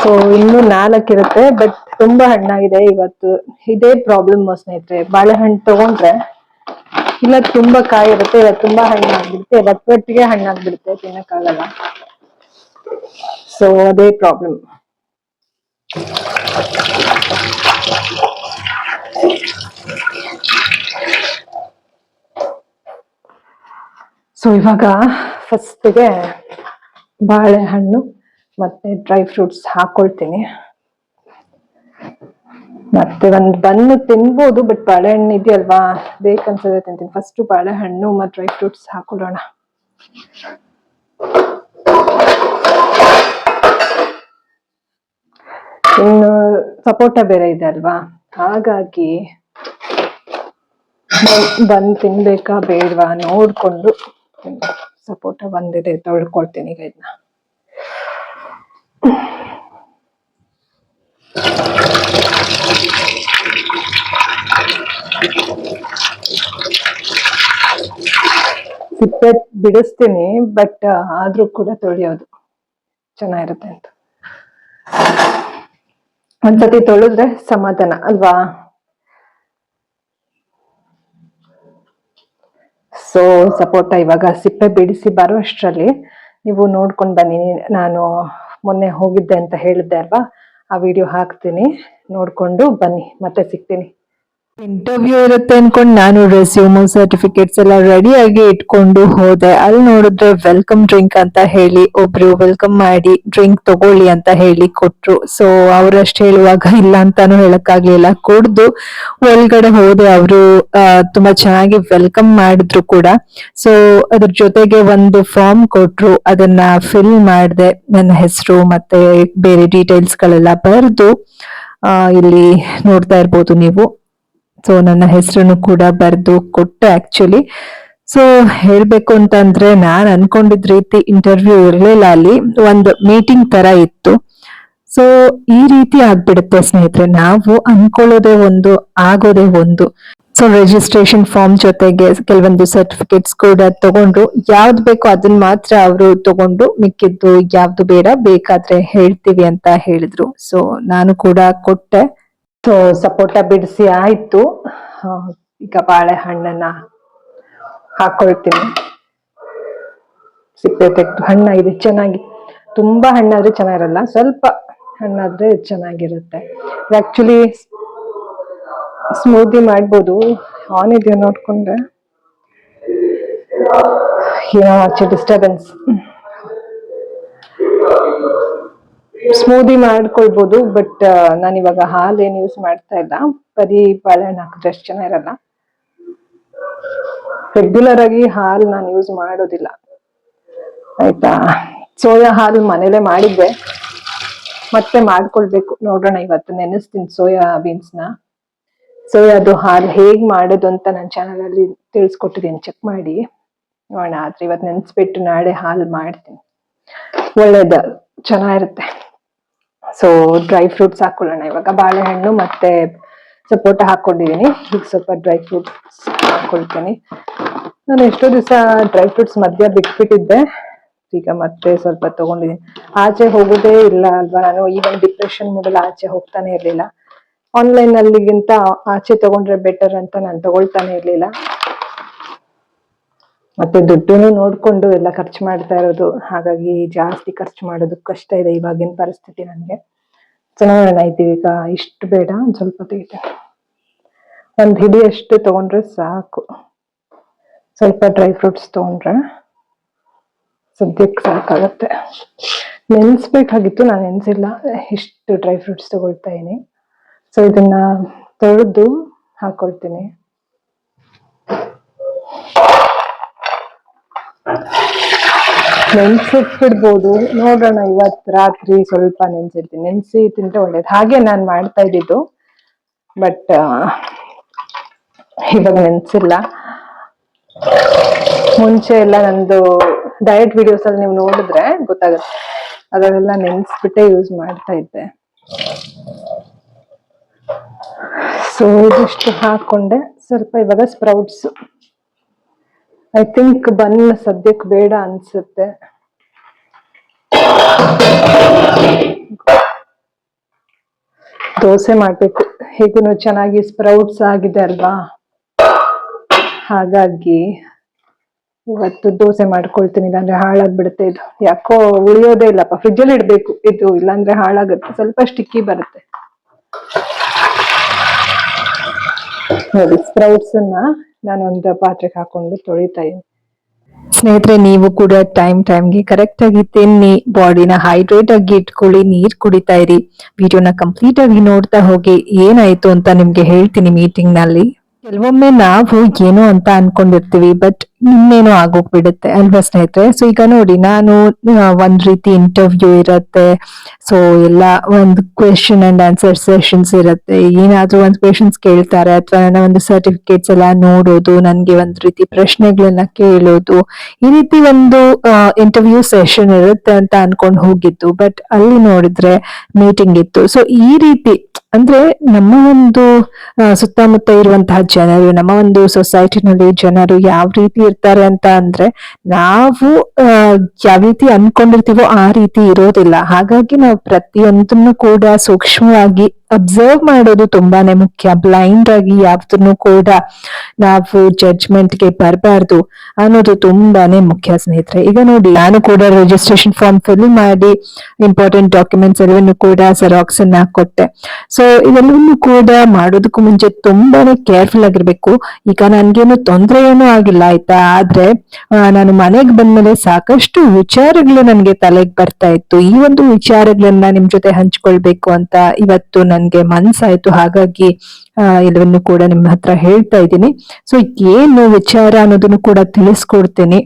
ಸೊ ಇನ್ನು ನಾಲ್ಕಿರುತ್ತೆ ಬಟ್ ತುಂಬಾ ಹಣ್ಣಾಗಿದೆ ಇವತ್ತು. ಇದೇ ಪ್ರಾಬ್ಲಮ್ ಸ್ನೇಹಿತರೆ, ಬಾಳೆಹಣ್ಣು ತಗೊಂಡ್ರೆ ಇಲ್ಲ ತುಂಬಾ ಕಾಯಿ ಇರುತ್ತೆ ಇಲ್ಲ ತುಂಬಾ ಹಣ್ಣಾಗ್ಬಿಡುತ್ತೆ ಒಟ್ಟೊಟ್ಟಿಗೆ ಹಣ್ಣಾಗ್ಬಿಡುತ್ತೆ ತಿನ್ನಕ್ಕಾಗಲ್ಲ. ಸೊ ಅದೇ ಪ್ರಾಬ್ಲಮ್ ಸೊ ಇವಾಗ ಫಸ್ಟ್ಗೆ ಬಾಳೆಹಣ್ಣು. ಮತ್ತೆ ಡ್ರೈ ಫ್ರೂಟ್ಸ್ ಹಾಕೊಳ್ತೀನಿ. ಮತ್ತೆ ಒಂದು ಬನ್ನು ತಿನ್ಬೋದು ಬಟ್ ಬಾಳೆಹಣ್ಣು ಇದೆಯಲ್ವಾ? ಬೇಕನ್ಸದೆ ತಿಂತೀನಿ. ಫಸ್ಟ್ ಬಾಳೆಹಣ್ಣು ಮತ್ತೆ ಡ್ರೈ ಫ್ರೂಟ್ಸ್ ಹಾಕೊಳ್ಳೋಣ. ಇನ್ನು ಸಪೋಟ ಬೇರೆ ಇದೆ ಅಲ್ವಾ? ಹಾಗಾಗಿ ಬಂದು ತಿನ್ಬೇಕಾ ಬೇಡವಾ ನೋಡ್ಕೊಂಡು ಸಪೋಟ ಬಂದಿದೆ, ತೊಳ್ಕೊಳ್ತೀನಿ ಈಗ ಇದನ್ನ ಸಿಪ್ಪೆ ಬಿಡಿಸ್ತೀನಿ ಬಟ್ ಆದ್ರೂ ಕೂಡ ತೊಳೆಯೋದು ಚೆನ್ನಾಗಿರುತ್ತೆ ಅಂತ. ಒಂದ್ಸತಿ ತೊಳೆದ್ರೆ ಸಮಾಧಾನ, ಅಲ್ವಾ? ಸೊ ಸಪೋಟ ಇವಾಗ ಸಿಪ್ಪೆ ಬಿಡಿಸಿ ಬರೋ ಅಷ್ಟರಲ್ಲಿ ನೀವು ನೋಡ್ಕೊಂಡ್ ಬನ್ನಿ. ನಾನು ಮೊನ್ನೆ ಹೋಗಿದ್ದೆ ಅಂತ ಹೇಳಿದ್ದೆ ಅಲ್ವಾ? ಆ ವಿಡಿಯೋ ಹಾಕ್ತೀನಿ. ನೋಡ್ಕೊಂಡು ಬನ್ನಿ. ಮತ್ತೆ ಸಿಗ್ತೀನಿ. ಇಂಟರ್ವ್ಯೂ ಇರುತ್ತೆ ಅನ್ಕೊಂಡು ನಾನು ರೆಸ್ಯೂಮ್ ಸರ್ಟಿಫಿಕೇಟ್ಸ್ ಎಲ್ಲ ರೆಡಿ ಆಗಿ ಇಟ್ಕೊಂಡು ಹೋದೆ. ಅಲ್ಲಿ ನೋಡಿದ್ರೆ ವೆಲ್ಕಮ್ ಡ್ರಿಂಕ್ ಅಂತ ಹೇಳಿ ಒಬ್ರು ವೆಲ್ಕಮ್ ಮಾಡಿ ಡ್ರಿಂಕ್ ತಗೊಳ್ಳಿ ಅಂತ ಹೇಳಿ ಕೊಟ್ರು. ಸೊ ಅವರಷ್ಟು ಹೇಳುವಾಗ ಇಲ್ಲ ಅಂತಾನು ಹೇಳಕ್ಕಾಗ್ಲಿಲ್ಲ. ಕುಡ್ದು ಒಳಗಡೆ ಹೋದೆ. ಅವರು ತುಂಬಾ ಚೆನ್ನಾಗಿ ವೆಲ್ಕಮ್ ಮಾಡಿದ್ರು ಕೂಡ. ಸೊ ಅದ್ರ ಜೊತೆಗೆ ಒಂದು ಫಾರ್ಮ್ ಕೊಟ್ರು. ಅದನ್ನ ಫಿಲ್ ಮಾಡಿದೆ. ನನ್ನ ಹೆಸರು ಮತ್ತೆ ಬೇರೆ ಡೀಟೇಲ್ಸ್ ಗಳೆಲ್ಲ ಬರೆದು ಇಲ್ಲಿ ನೋಡ್ತಾ ಇರ್ಬೋದು ನೀವು. ಸೊ ನನ್ನ ಹೆಸರನ್ನು ಕೂಡ ಬರೆದು ಕೊಟ್ಟೆ ಆಕ್ಚುಲಿ ಸೊ ಹೇಳ್ಬೇಕು ಅಂತಂದ್ರೆ ನಾನು ಅನ್ಕೊಂಡಿದ್ ರೀತಿ ಇಂಟರ್ವ್ಯೂ ಇರಲಿಲ್ಲ ಅಲ್ಲಿ. ಒಂದು ಮೀಟಿಂಗ್ ತರ ಇತ್ತು. ಸೊ ಈ ರೀತಿ ಆಗ್ಬಿಡುತ್ತೆ ಸ್ನೇಹಿತರೆ, ನಾವು ಅನ್ಕೊಳ್ಳೋದೇ ಒಂದು, ಆಗೋದೇ ಒಂದು. ಸೊ ರಿಜಿಸ್ಟ್ರೇಷನ್ ಫಾರ್ಮ್ ಜೊತೆಗೆ ಕೆಲವೊಂದು ಸರ್ಟಿಫಿಕೇಟ್ಸ್ ಕೂಡ ತಗೊಂಡ್ರು. ಯಾವ್ದು ಬೇಕೋ ಅದನ್ನ ಮಾತ್ರ ಅವರು ತಗೊಂಡು ಮಿಕ್ಕಿದ್ದು ಯಾವ್ದು ಬೇಡ, ಬೇಕಾದ್ರೆ ಹೇಳ್ತೀವಿ ಅಂತ ಹೇಳಿದ್ರು. ಸೊ ನಾನು ಕೂಡ ಕೊಟ್ಟೆ. ಸೊ ಸಪೋಟ ಬಿಡಿಸಿ ಆಯ್ತು. ಈಗ ಬಾಳೆಹಣ್ಣನ್ನ ಹಾಕೊಳ್ತೀನಿ. ಸಿಪ್ಪೆ ತೆಗೆದು ಹಣ್ಣಾಗಿದೆ ಚೆನ್ನಾಗಿ. ತುಂಬಾ ಹಣ್ಣಾದ್ರೆ ಚೆನ್ನಾಗಿರಲ್ಲ, ಸ್ವಲ್ಪ ಹಣ್ಣಾದ್ರೆ ಚೆನ್ನಾಗಿರುತ್ತೆ. ಆಕ್ಚುಲಿ ಸ್ಮೂದಿ ಮಾಡ್ಬೋದು. ಆನ್ ಇದೆಯಾ ನೋಡ್ಕೊಂಡ್ರೆ. ಏನೋ ಆಚೆ ಡಿಸ್ಟರ್ಬೆನ್ಸ್ ಸ್ಮೂದಿ ಮಾಡ್ಕೊಳ್ಬೋದು ಬಟ್ ನಾನು ಇವಾಗ ಹಾಲು ಏನು ಯೂಸ್ ಮಾಡ್ತಾ ಇಲ್ಲ. ಬರೀ ಬಾಳೆಹಣ್ಣು ಹಾಕಿದ್ರೆ ಅಷ್ಟು ಇರಲ್ಲ. ರೆಗ್ಯುಲರ್ ಆಗಿ ಹಾಲು ನಾನು ಯೂಸ್ ಮಾಡೋದಿಲ್ಲ. ಆಯ್ತಾ? ಸೋಯಾ ಹಾಲು ಮನೇಲೆ ಮಾಡಿದ್ದೆ. ಮತ್ತೆ ಮಾಡ್ಕೊಳ್ಬೇಕು. ನೋಡೋಣ ಇವತ್ತು ನೆನೆಸ್ತೀನಿ ಸೋಯಾ ಬೀನ್ಸ್ನ. ಸೋಯಾದು ಹಾಲು ಹೇಗೆ ಮಾಡೋದು ಅಂತ ನನ್ನ ಚಾನಲಲ್ಲಿ ತಿಳಿಸ್ಕೊಟ್ಟಿದ್ದೀನಿ ಚೆಕ್ ಮಾಡಿ. ನೋಡೋಣ, ಆದ್ರೆ ಇವತ್ತು ನೆನೆಸ್ಬಿಟ್ಟು ನಾಳೆ ಹಾಲು ಮಾಡ್ತೀನಿ. ಒಳ್ಳೇದ. ಚೆನ್ನಾಗಿರುತ್ತೆ. ಸೊ ಡ್ರೈ ಫ್ರೂಟ್ಸ್ ಹಾಕೊಳ್ಳೋಣ. ಇವಾಗ ಬಾಳೆಹಣ್ಣು ಮತ್ತೆ ಸಪೋಟ ಹಾಕೊಂಡಿದೀನಿ ಈಗ ಸ್ವಲ್ಪ ಡ್ರೈ ಫ್ರೂಟ್ಸ್ ಹಾಕೊಳ್ತೀನಿ. ನಾನು ಎಷ್ಟೋ ದಿವಸ ಡ್ರೈ ಫ್ರೂಟ್ಸ್ ಮಧ್ಯ ಬಿಟ್ಬಿಟ್ಟಿದ್ದೆ. ಈಗ ಮತ್ತೆ ಸ್ವಲ್ಪ ತಗೊಂಡಿದ್ದೀನಿ. ಆಚೆ ಹೋಗೋದೇ ಇಲ್ಲ ಅಲ್ವಾ? ನಾನು ಈವನ್ ಡಿಪ್ರೆಷನ್ ಮೂಡಲ್ಲಿ, ಆಚೆ ಹೋಗ್ತಾನೆ ಇರ್ಲಿಲ್ಲ. ಆನ್ಲೈನ್ ಅಲ್ಲಿಗಿಂತ ಆಚೆ ತಗೊಂಡ್ರೆ ಬೆಟರ್ ಅಂತ ನಾನು ತಗೊಳ್ತಾನೆ ಇರ್ಲಿಲ್ಲ. ಮತ್ತೆ ದುಡ್ಡುನು ನೋಡ್ಕೊಂಡು ಎಲ್ಲ ಖರ್ಚು ಮಾಡ್ತಾ ಇರೋದು. ಹಾಗಾಗಿ ಜಾಸ್ತಿ ಖರ್ಚು ಮಾಡೋದು ಕಷ್ಟ ಇದೆ ಇವಾಗಿನ ಪರಿಸ್ಥಿತಿ ನನಗೆ. ಇದ್ದೀವಿ ಈಗ ಇಷ್ಟು ಬೇಡ, ಒಂದ್ ಸ್ವಲ್ಪ ತೆಗಿತೇನೆ ಒಂದ್ ಹಿಡಿಯಷ್ಟು ತಗೊಂಡ್ರೆ ಸಾಕು. ಸ್ವಲ್ಪ ಡ್ರೈ ಫ್ರೂಟ್ಸ್ ತಗೊಂಡ್ರೆ ಸದ್ಯಕ್ಕೆ ಸಾಕಾಗತ್ತೆ. ನೆನ್ಸ್ಬೇಕಾಗಿತ್ತು, ನಾನು ನೆನ್ಸಿಲ್ಲ. ಇಷ್ಟು ಡ್ರೈ ಫ್ರೂಟ್ಸ್ ತಗೊಳ್ತಾ ಇದೀನಿ ಸೊ ಇದನ್ನ ತೊಳೆದು ಹಾಕೊಳ್ತೀನಿ. ನೆನ್ಸಿಟ್ಬಿಡ್ಬೋದು. ನೋಡೋಣ ಇವತ್ತು ರಾತ್ರಿ ಸ್ವಲ್ಪ ನೆನ್ಸಿರ್ತೀನಿ ನೆನ್ಸಿ ತಿಂದ್ರೆ ಒಳ್ಳೇದು. ಹಾಗೆ ನಾನು ಮಾಡ್ತಾ ಇದ್ದಿದ್ದು. ಬಟ್ ಇವಾಗ ನೆನ್ಸಿಲ್ಲ. ಮುಂಚೆ ಎಲ್ಲ ನಂದು ಡಯಟ್ ವಿಡಿಯೋಸ್ ಅಲ್ಲಿ ನೀವು ನೋಡಿದ್ರೆ ಗೊತ್ತಾಗುತ್ತೆ. ಅದನ್ನೆಲ್ಲ ನೆನ್ಸ್ಬಿಟ್ಟೆ ಯೂಸ್ ಮಾಡ್ತಾ ಇದ್ದೆ. ಸೊ ಇದಿಷ್ಟು ಹಾಕೊಂಡೆ. ಸ್ವಲ್ಪ ಇವಾಗ ಸ್ಪ್ರೌಟ್ಸ್ ಐ ಥಿಂಕ್ ಬನ್ ಸದ್ಯಕ್ಕೆ ಬೇಡ ಅನ್ಸುತ್ತೆ. ದೋಸೆ ಮಾಡ್ಬೇಕು. ಹೇಗೂ ಚೆನ್ನಾಗಿ ಸ್ಪ್ರೌಟ್ಸ್ ಆಗಿದೆ ಅಲ್ವಾ? ಹಾಗಾಗಿ ಇವತ್ತು ದೋಸೆ ಮಾಡ್ಕೊಳ್ತೀನಿ, ಇಲ್ಲಾಂದ್ರೆ ಹಾಳಾಗ್ಬಿಡುತ್ತೆ ಇದು. ಯಾಕೋ ಉಳಿಯೋದೇ ಇಲ್ಲಪ್ಪ. ಫ್ರಿಜ್ ಅಲ್ಲಿ ಇಡ್ಬೇಕು ಇದು, ಇಲ್ಲಾಂದ್ರೆ ಹಾಳಾಗುತ್ತೆ. ಸ್ವಲ್ಪ ಸ್ಟಿಕ್ಕಿ ಬರುತ್ತೆ. ನೋಡಿ ಸ್ಪ್ರೌಟ್ಸ್ ಅನ್ನ ನಾನೊಂದು ಪಾತ್ರೆಗೆ ಹಾಕೊಂಡು ತೊಳಿತಾ ಇದ್ದೀನಿ. ಸ್ನೇಹಿತರೆ, ನೀವು ಕೂಡ ಟೈಮ್ ಟೈಮ್ಗೆ ಕರೆಕ್ಟ್ ಆಗಿ ತಿನ್ನಿ ಬಾಡಿನ ಹೈಡ್ರೇಟ್ ಆಗಿ ಇಟ್ಕೊಳ್ಳಿ, ನೀರ್ ಕುಡಿತಾ ಇರಿ. ವಿಡಿಯೋನ ಕಂಪ್ಲೀಟ್ ಆಗಿ ನೋಡ್ತಾ ಹೋಗಿ, ಏನಾಯ್ತು ಅಂತ ನಿಮ್ಗೆ ಹೇಳ್ತೀನಿ ಮೀಟಿಂಗ್ನಲ್ಲಿ. ಕೆಲವೊಮ್ಮೆ ನಾವು ಏನು ಅಂತ ಅನ್ಕೊಂಡಿರ್ತೀವಿ ಬಟ್ ಇನ್ನೇನೋ ಆಗೋಗ್ಬಿಡುತ್ತೆ ಅಲ್ವಾ ಸ್ನೇಹಿತರೆ? ಸೊ ಈಗ ನೋಡಿ, ನಾನು ಒಂದ್ ರೀತಿ ಇಂಟರ್ವ್ಯೂ ಇರತ್ತೆ. ಸೊ ಎಲ್ಲ ಒಂದು ಕ್ವೆಶನ್ ಅಂಡ್ ಆನ್ಸರ್ ಸೆಷನ್ಸ್ ಇರುತ್ತೆ. ಏನಾದ್ರೂ ಒಂದು ಕ್ವೆಶನ್ಸ್ ಕೇಳ್ತಾರೆ ಅಥವಾ ನನ್ನ ಒಂದು ಸರ್ಟಿಫಿಕೇಟ್ಸ್ ಎಲ್ಲ ನೋಡೋದು, ನನ್ಗೆ ಒಂದ್ ರೀತಿ ಪ್ರಶ್ನೆಗಳನ್ನ ಕೇಳೋದು, ಈ ರೀತಿ ಒಂದು ಇಂಟರ್ವ್ಯೂ ಸೆಷನ್ ಇರುತ್ತೆ ಅಂತ ಅನ್ಕೊಂಡು ಹೋಗಿದ್ದು. ಬಟ್ ಅಲ್ಲಿ ನೋಡಿದ್ರೆ ಮೀಟಿಂಗ್ ಇತ್ತು. ಸೊ ಈ ರೀತಿ, ಅಂದ್ರೆ ನಮ್ಮ ಒಂದು ಸುತ್ತಮುತ್ತ ಇರುವಂತಹ ಜನರು, ನಮ್ಮ ಒಂದು ಸೊಸೈಟಿನಲ್ಲಿ ಜನರು ಯಾವ ರೀತಿ ಇರ್ತಾರೆ ಅಂತ ಅಂದ್ರೆ ನಾವು ಯಾವ ರೀತಿ ಅನ್ಕೊಂಡಿರ್ತೀವೋ ಆ ರೀತಿ ಇರೋದಿಲ್ಲ. ಹಾಗಾಗಿ ನಾವು ಪ್ರತಿಯೊಂದನ್ನು ಕೂಡ ಸೂಕ್ಷ್ಮವಾಗಿ ಅಬ್ಸರ್ವ್ ಮಾಡೋದು ತುಂಬಾನೇ ಮುಖ್ಯ. ಬ್ಲೈಂಡ್ ಆಗಿ ಯಾವ್ದನ್ನು ಕೂಡ ನಾವು ಜಡ್ಜ್ಮೆಂಟ್ಗೆ ಬರಬಾರ್ದು ಅನ್ನೋದು ತುಂಬಾನೇ ಮುಖ್ಯ ಸ್ನೇಹಿತರೆ. ಈಗ ನೋಡಿ, ನಾನು ಕೂಡ ರಿಜಿಸ್ಟ್ರೇಷನ್ ಫಾರ್ಮ್ ಫಿಲ್ ಮಾಡಿ ಇಂಪಾರ್ಟೆಂಟ್ ಡಾಕ್ಯುಮೆಂಟ್ಸ್ ಎಲ್ಲವನ್ನು ಕೂಡ ಜೆರಾಕ್ಸ್ ಅನ್ನ ಕೊಟ್ಟೆ. ಸೊ ಇದೆಲ್ಲವನ್ನು ಕೂಡ ಮಾಡೋದಕ್ಕೂ ಮುಂಚೆ ತುಂಬಾನೇ ಕೇರ್ಫುಲ್ ಆಗಿರ್ಬೇಕು. ಈಗ ನನ್ಗೇನು ತೊಂದರೆ ಏನೂ ಆಗಿಲ್ಲ, ಆಯ್ತಾ? ಆದ್ರೆ ನಾನು ಮನೆಗೆ ಬಂದ್ಮೇಲೆ ಸಾಕಷ್ಟು ವಿಚಾರಗಳು ನನ್ಗೆ ತಲೆಗೆ ಬರ್ತಾ ಇತ್ತು. ಈ ಒಂದು ವಿಚಾರಗಳನ್ನ ನಿಮ್ ಜೊತೆ ಹಂಚ್ಕೊಳ್ಬೇಕು ಅಂತ ಇವತ್ತು ನನ್ಗೆ ಮನ್ಸಾಯ್ತು. ಹಾಗಾಗಿ ಎಲ್ಲವನ್ನು ಕೂಡ ನಿಮ್ಮ ಹತ್ರ ಹೇಳ್ತಾ ಇದ್ದೀನಿ. ಸೊ ಏನು ವಿಚಾರ ಅನ್ನೋದನ್ನು ಕೂಡ ತಿಳಿಸ್ಕೊಡ್ತೀನಿ.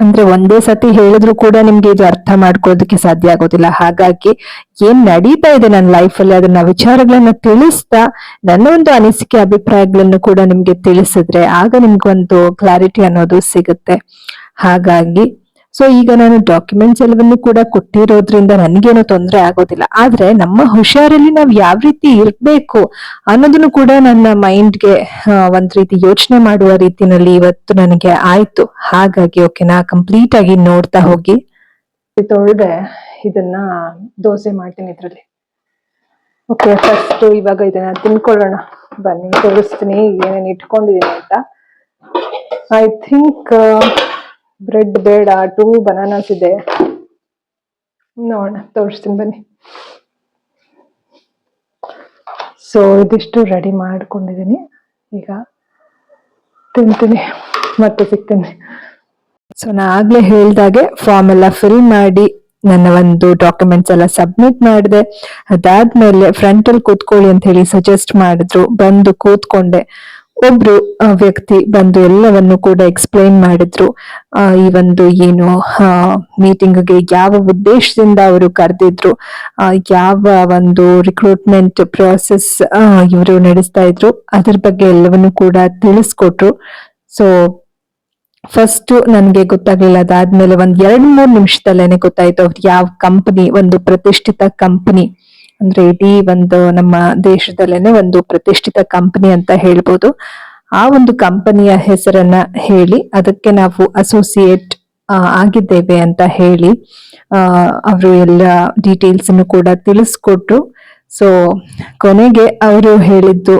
ಅಂದ್ರೆ ಒಂದೇ ಸತಿ ಹೇಳಿದ್ರು ಕೂಡ ನಿಮ್ಗೆ ಇದು ಅರ್ಥ ಮಾಡ್ಕೊಳ್ಳೋದಕ್ಕೆ ಸಾಧ್ಯ ಆಗೋದಿಲ್ಲ. ಹಾಗಾಗಿ ಏನ್ ನಡೀತಾ ಇದೆ ನನ್ನ ಲೈಫ್ ಅಲ್ಲಿ ಅದನ್ನ ವಿಚಾರಗಳನ್ನ ತಿಳಿಸ್ತಾ ನನ್ನ ಒಂದು ಅನಿಸಿಕೆ, ಅಭಿಪ್ರಾಯಗಳನ್ನು ಕೂಡ ನಿಮ್ಗೆ ತಿಳಿಸಿದ್ರೆ ಆಗ ನಿಮ್ಗೊಂದು ಕ್ಲಾರಿಟಿ ಅನ್ನೋದು ಸಿಗುತ್ತೆ. ಹಾಗಾಗಿ ಸೊ ಈಗ ನಾನು ಡಾಕ್ಯುಮೆಂಟ್ಸ್ ಎಲ್ಲವನ್ನು ಕೂಡ ಕೊಟ್ಟಿರೋದ್ರಿಂದ ನನಗೇನು ತೊಂದರೆ ಆಗೋದಿಲ್ಲ. ಆದ್ರೆ ನಮ್ಮ ಹುಷಾರಲ್ಲಿ ನಾವು ಯಾವ ರೀತಿ ಇರಬೇಕು ಅನ್ನೋದನ್ನು ಕೂಡ ನನ್ನ ಮೈಂಡ್ಗೆ ಒಂದ್ ರೀತಿ ಯೋಚನೆ ಮಾಡುವ ರೀತಿನಲ್ಲಿ ಇವತ್ತು ನನಗೆ ಆಯ್ತು. ಹಾಗಾಗಿ ಓಕೆನಾ ಕಂಪ್ಲೀಟ್ ಆಗಿ ನೋಡ್ತಾ ಹೋಗಿ. ತೊಳೆದೆ, ಇದನ್ನ ದೋಸೆ ಮಾಡ್ತೀನಿ ಇದ್ರಲ್ಲಿ. ಓಕೆ ಫಸ್ಟ್ ಇವಾಗ ಇದನ್ನ ತಿನ್ಕೊಳ್ಳೋಣ. ಬನ್ನಿ, ತೋರಿಸ್ತೀನಿ, ಏನೇನು ಇಟ್ಕೊಂಡಿದ್ದೀನಿ ಅಂತ. ಐ ಥಿಂಕ್ ಬ್ರೆಡ್ ಬೇಡ, ಟೂ ಬನಾನಾಸ್ ಇದೆ. ನೋಡೋಣ, ತೋರಿಸ್ತೀನಿ ಬನ್ನಿ. ಸೊ ಇದಿಷ್ಟು ರೆಡಿ ಮಾಡ್ಕೊಂಡಿದ್ದೀನಿ. ಈಗ ತಿಂತೀನಿ, ಮತ್ತೆ ಸಿಗ್ತೀನಿ. ಸೊ ನಾ ಆಗ್ಲೇ ಹೇಳ್ದಾಗೆ ಫಾರ್ಮ್ ಎಲ್ಲ ಫಿಲ್ ಮಾಡಿ ನನ್ನ ಒಂದು ಡಾಕ್ಯುಮೆಂಟ್ಸ್ ಎಲ್ಲ ಸಬ್ಮಿಟ್ ಮಾಡಿದೆ. ಅದಾದ್ಮೇಲೆ ಫ್ರಂಟ್ ಅಲ್ಲಿ ಕೂತ್ಕೊಳ್ಳಿ ಅಂತ ಹೇಳಿ ಸಜೆಸ್ಟ್ ಮಾಡಿದ್ರು. ಬಂದು ಕೂತ್ಕೊಂಡೆ. ಒಬ್ರು ವ್ಯಕ್ತಿ ಬಂದು ಎಲ್ಲವನ್ನು ಕೂಡ ಎಕ್ಸ್ಪ್ಲೈನ್ ಮಾಡಿದ್ರು. ಈ ಒಂದು ಏನು ಮೀಟಿಂಗ್ಗೆ ಯಾವ ಉದ್ದೇಶದಿಂದ ಅವರು ಕರೆದಿದ್ರು ಯಾವ ಒಂದು ರಿಕ್ರೂಟ್ಮೆಂಟ್ ಪ್ರೋಸೆಸ್ ಇವರು ನಡೆಸ್ತಾ ಇದ್ರು, ಅದ್ರ ಬಗ್ಗೆ ಎಲ್ಲವನ್ನು ಕೂಡ ತಿಳಿಸ್ಕೊಟ್ರು. ಸೊ ಫಸ್ಟ್ ನನಗೆ ಗೊತ್ತಾಗ್ಲಿಲ್ಲ, ಅದಾದ್ಮೇಲೆ ಒಂದ್ ಎರಡ್ ಮೂರ್ ನಿಮಿಷದಲ್ಲೇನೆ ಗೊತ್ತಾಯ್ತು ಅವ್ರು ಯಾವ ಕಂಪನಿ ಒಂದು ಪ್ರತಿಷ್ಠಿತ ಕಂಪನಿ ಅಂದ್ರೆ ಇಡೀ ಒಂದು ನಮ್ಮ ದೇಶದಲ್ಲೇನೆ ಒಂದು ಪ್ರತಿಷ್ಠಿತ ಕಂಪನಿ ಅಂತ ಹೇಳ್ಬೋದು. ಆ ಒಂದು ಕಂಪನಿಯ ಹೆಸರನ್ನ ಹೇಳಿ, ಅದಕ್ಕೆ ನಾವು ಅಸೋಸಿಯೇಟ್ ಆಗಿದ್ದೇವೆ ಅಂತ ಹೇಳಿ ಅವರು ಎಲ್ಲ ಡೀಟೇಲ್ಸ್ ಅನ್ನು ಕೂಡ ತಿಳಿಸ್ಕೊಟ್ರು. ಸೊ ಕೊನೆಗೆ ಅವರು ಹೇಳಿದ್ದು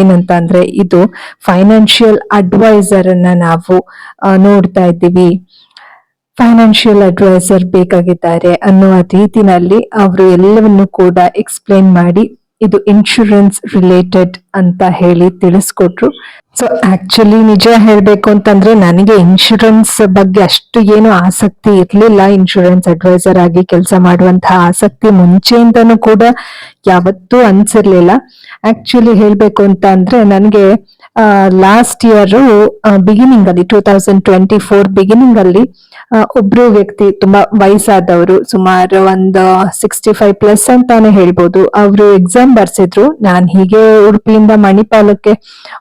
ಏನಂತ ಅಂದ್ರೆ ಇದು ಫೈನಾನ್ಷಿಯಲ್ ಅಡ್ವೈಸರ್ ಅನ್ನ ನಾವು ನೋಡ್ತಾ ಇದ್ದೀವಿ. ಫೈನಾನ್ಷಿಯಲ್ ಅಡ್ವೈಸರ್ ಬೇಕಾಗಿದ್ದಾರೆ ಅನ್ನುವ ರೀತಿನಲ್ಲಿ ಅವರು ಎಲ್ಲವನ್ನು ಕೂಡ ಎಕ್ಸ್ಪ್ಲೈನ್ ಮಾಡಿ ಇದು ಇನ್ಶೂರೆನ್ಸ್ ರಿಲೇಟೆಡ್ ಅಂತ ಹೇಳಿ ತಿಳಿಸ್ಕೊಟ್ರು. ಸೊ ಆಕ್ಚುಲಿ ನಿಜ ಹೇಳ್ಬೇಕು ಅಂತಂದ್ರೆ ನನಗೆ ಇನ್ಶೂರೆನ್ಸ್ ಬಗ್ಗೆ ಅಷ್ಟು ಏನು ಆಸಕ್ತಿ ಇರ್ಲಿಲ್ಲ. ಇನ್ಶೂರೆನ್ಸ್ ಅಡ್ವೈಸರ್ ಆಗಿ ಕೆಲಸ ಮಾಡುವಂತಹ ಆಸಕ್ತಿ ಮುಂಚೆಯಿಂದನೂ ಕೂಡ ಯಾವತ್ತೂ ಅನ್ಸಿರ್ಲಿಲ್ಲ. ಆಕ್ಚುಲಿ ಹೇಳ್ಬೇಕು ಅಂತ ಅಂದ್ರೆ ನನಗೆ ಲಾಸ್ಟ್ ಇಯರ್ ಬಿಗಿನಿಂಗ್ ಅಲ್ಲಿ two thousand twenty four beginning ಅಲ್ಲಿ ಒಬ್ರು ವ್ಯಕ್ತಿ ತುಂಬಾ ವಯಸ್ಸಾದವರು, ಸುಮಾರು ಒಂದು ಸಿಕ್ಸ್ಟಿ ಫೈವ್ ಪ್ಲಸ್ ಅಂತಾನೆ ಹೇಳ್ಬೋದು. ಅವರು ಎಕ್ಸಾಮ್ ಬರ್ಸಿದ್ರು. ನಾನ್ ಹೀಗೆ ಉಡುಪಿಯಿಂದ ಮಣಿಪಾಲಕ್ಕೆ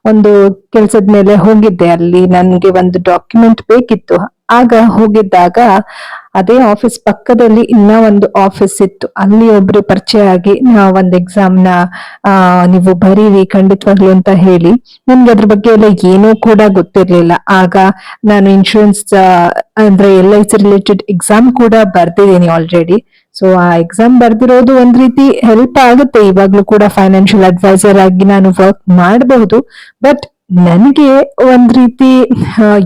ಒಂದು ಕೆಲಸದ ಮೇಲೆ ಹೋಗಿದ್ದೆ. ಅಲ್ಲಿ ನನ್ಗೆ ಒಂದು ಡಾಕ್ಯುಮೆಂಟ್ ಬೇಕಿತ್ತು. ಆಗ ಹೋಗಿದ್ದಾಗ ಅದೇ ಆಫೀಸ್ ಪಕ್ಕದಲ್ಲಿ ಇನ್ನ ಒಂದು ಆಫೀಸ್ ಇತ್ತು. ಅಲ್ಲಿ ಒಬ್ರು ಪರಿಚಯ ಆಗಿ ಒಂದು ಎಕ್ಸಾಮ್ನ ನೀವು ಬರೀರಿ, ಖಂಡಿತವಾಗ್ಲು ಅಂತ ಹೇಳಿ ನಿಮ್ಗೆ ಅದ್ರ ಬಗ್ಗೆ ಎಲ್ಲ ಏನೂ ಕೂಡ ಗೊತ್ತಿರ್ಲಿಲ್ಲ. ಆಗ ನಾನು ಇನ್ಶೂರೆನ್ಸ್ ಅಂದ್ರೆ L I C related exam ಕೂಡ ಬರ್ದಿದ್ದೀನಿ ಆಲ್ರೆಡಿ ಸೊ ಆ ಎಕ್ಸಾಮ್ ಬರ್ದಿರೋದು ಒಂದ್ ರೀತಿ ಹೆಲ್ಪ್ ಆಗುತ್ತೆ. ಇವಾಗ್ಲೂ ಕೂಡ ಫೈನಾನ್ಷಿಯಲ್ ಅಡ್ವೈಸರ್ ಆಗಿ ನಾನು ವರ್ಕ್ ಮಾಡಬಹುದು. ಬಟ್ ನನಗೆ ಒಂದ್ ರೀತಿ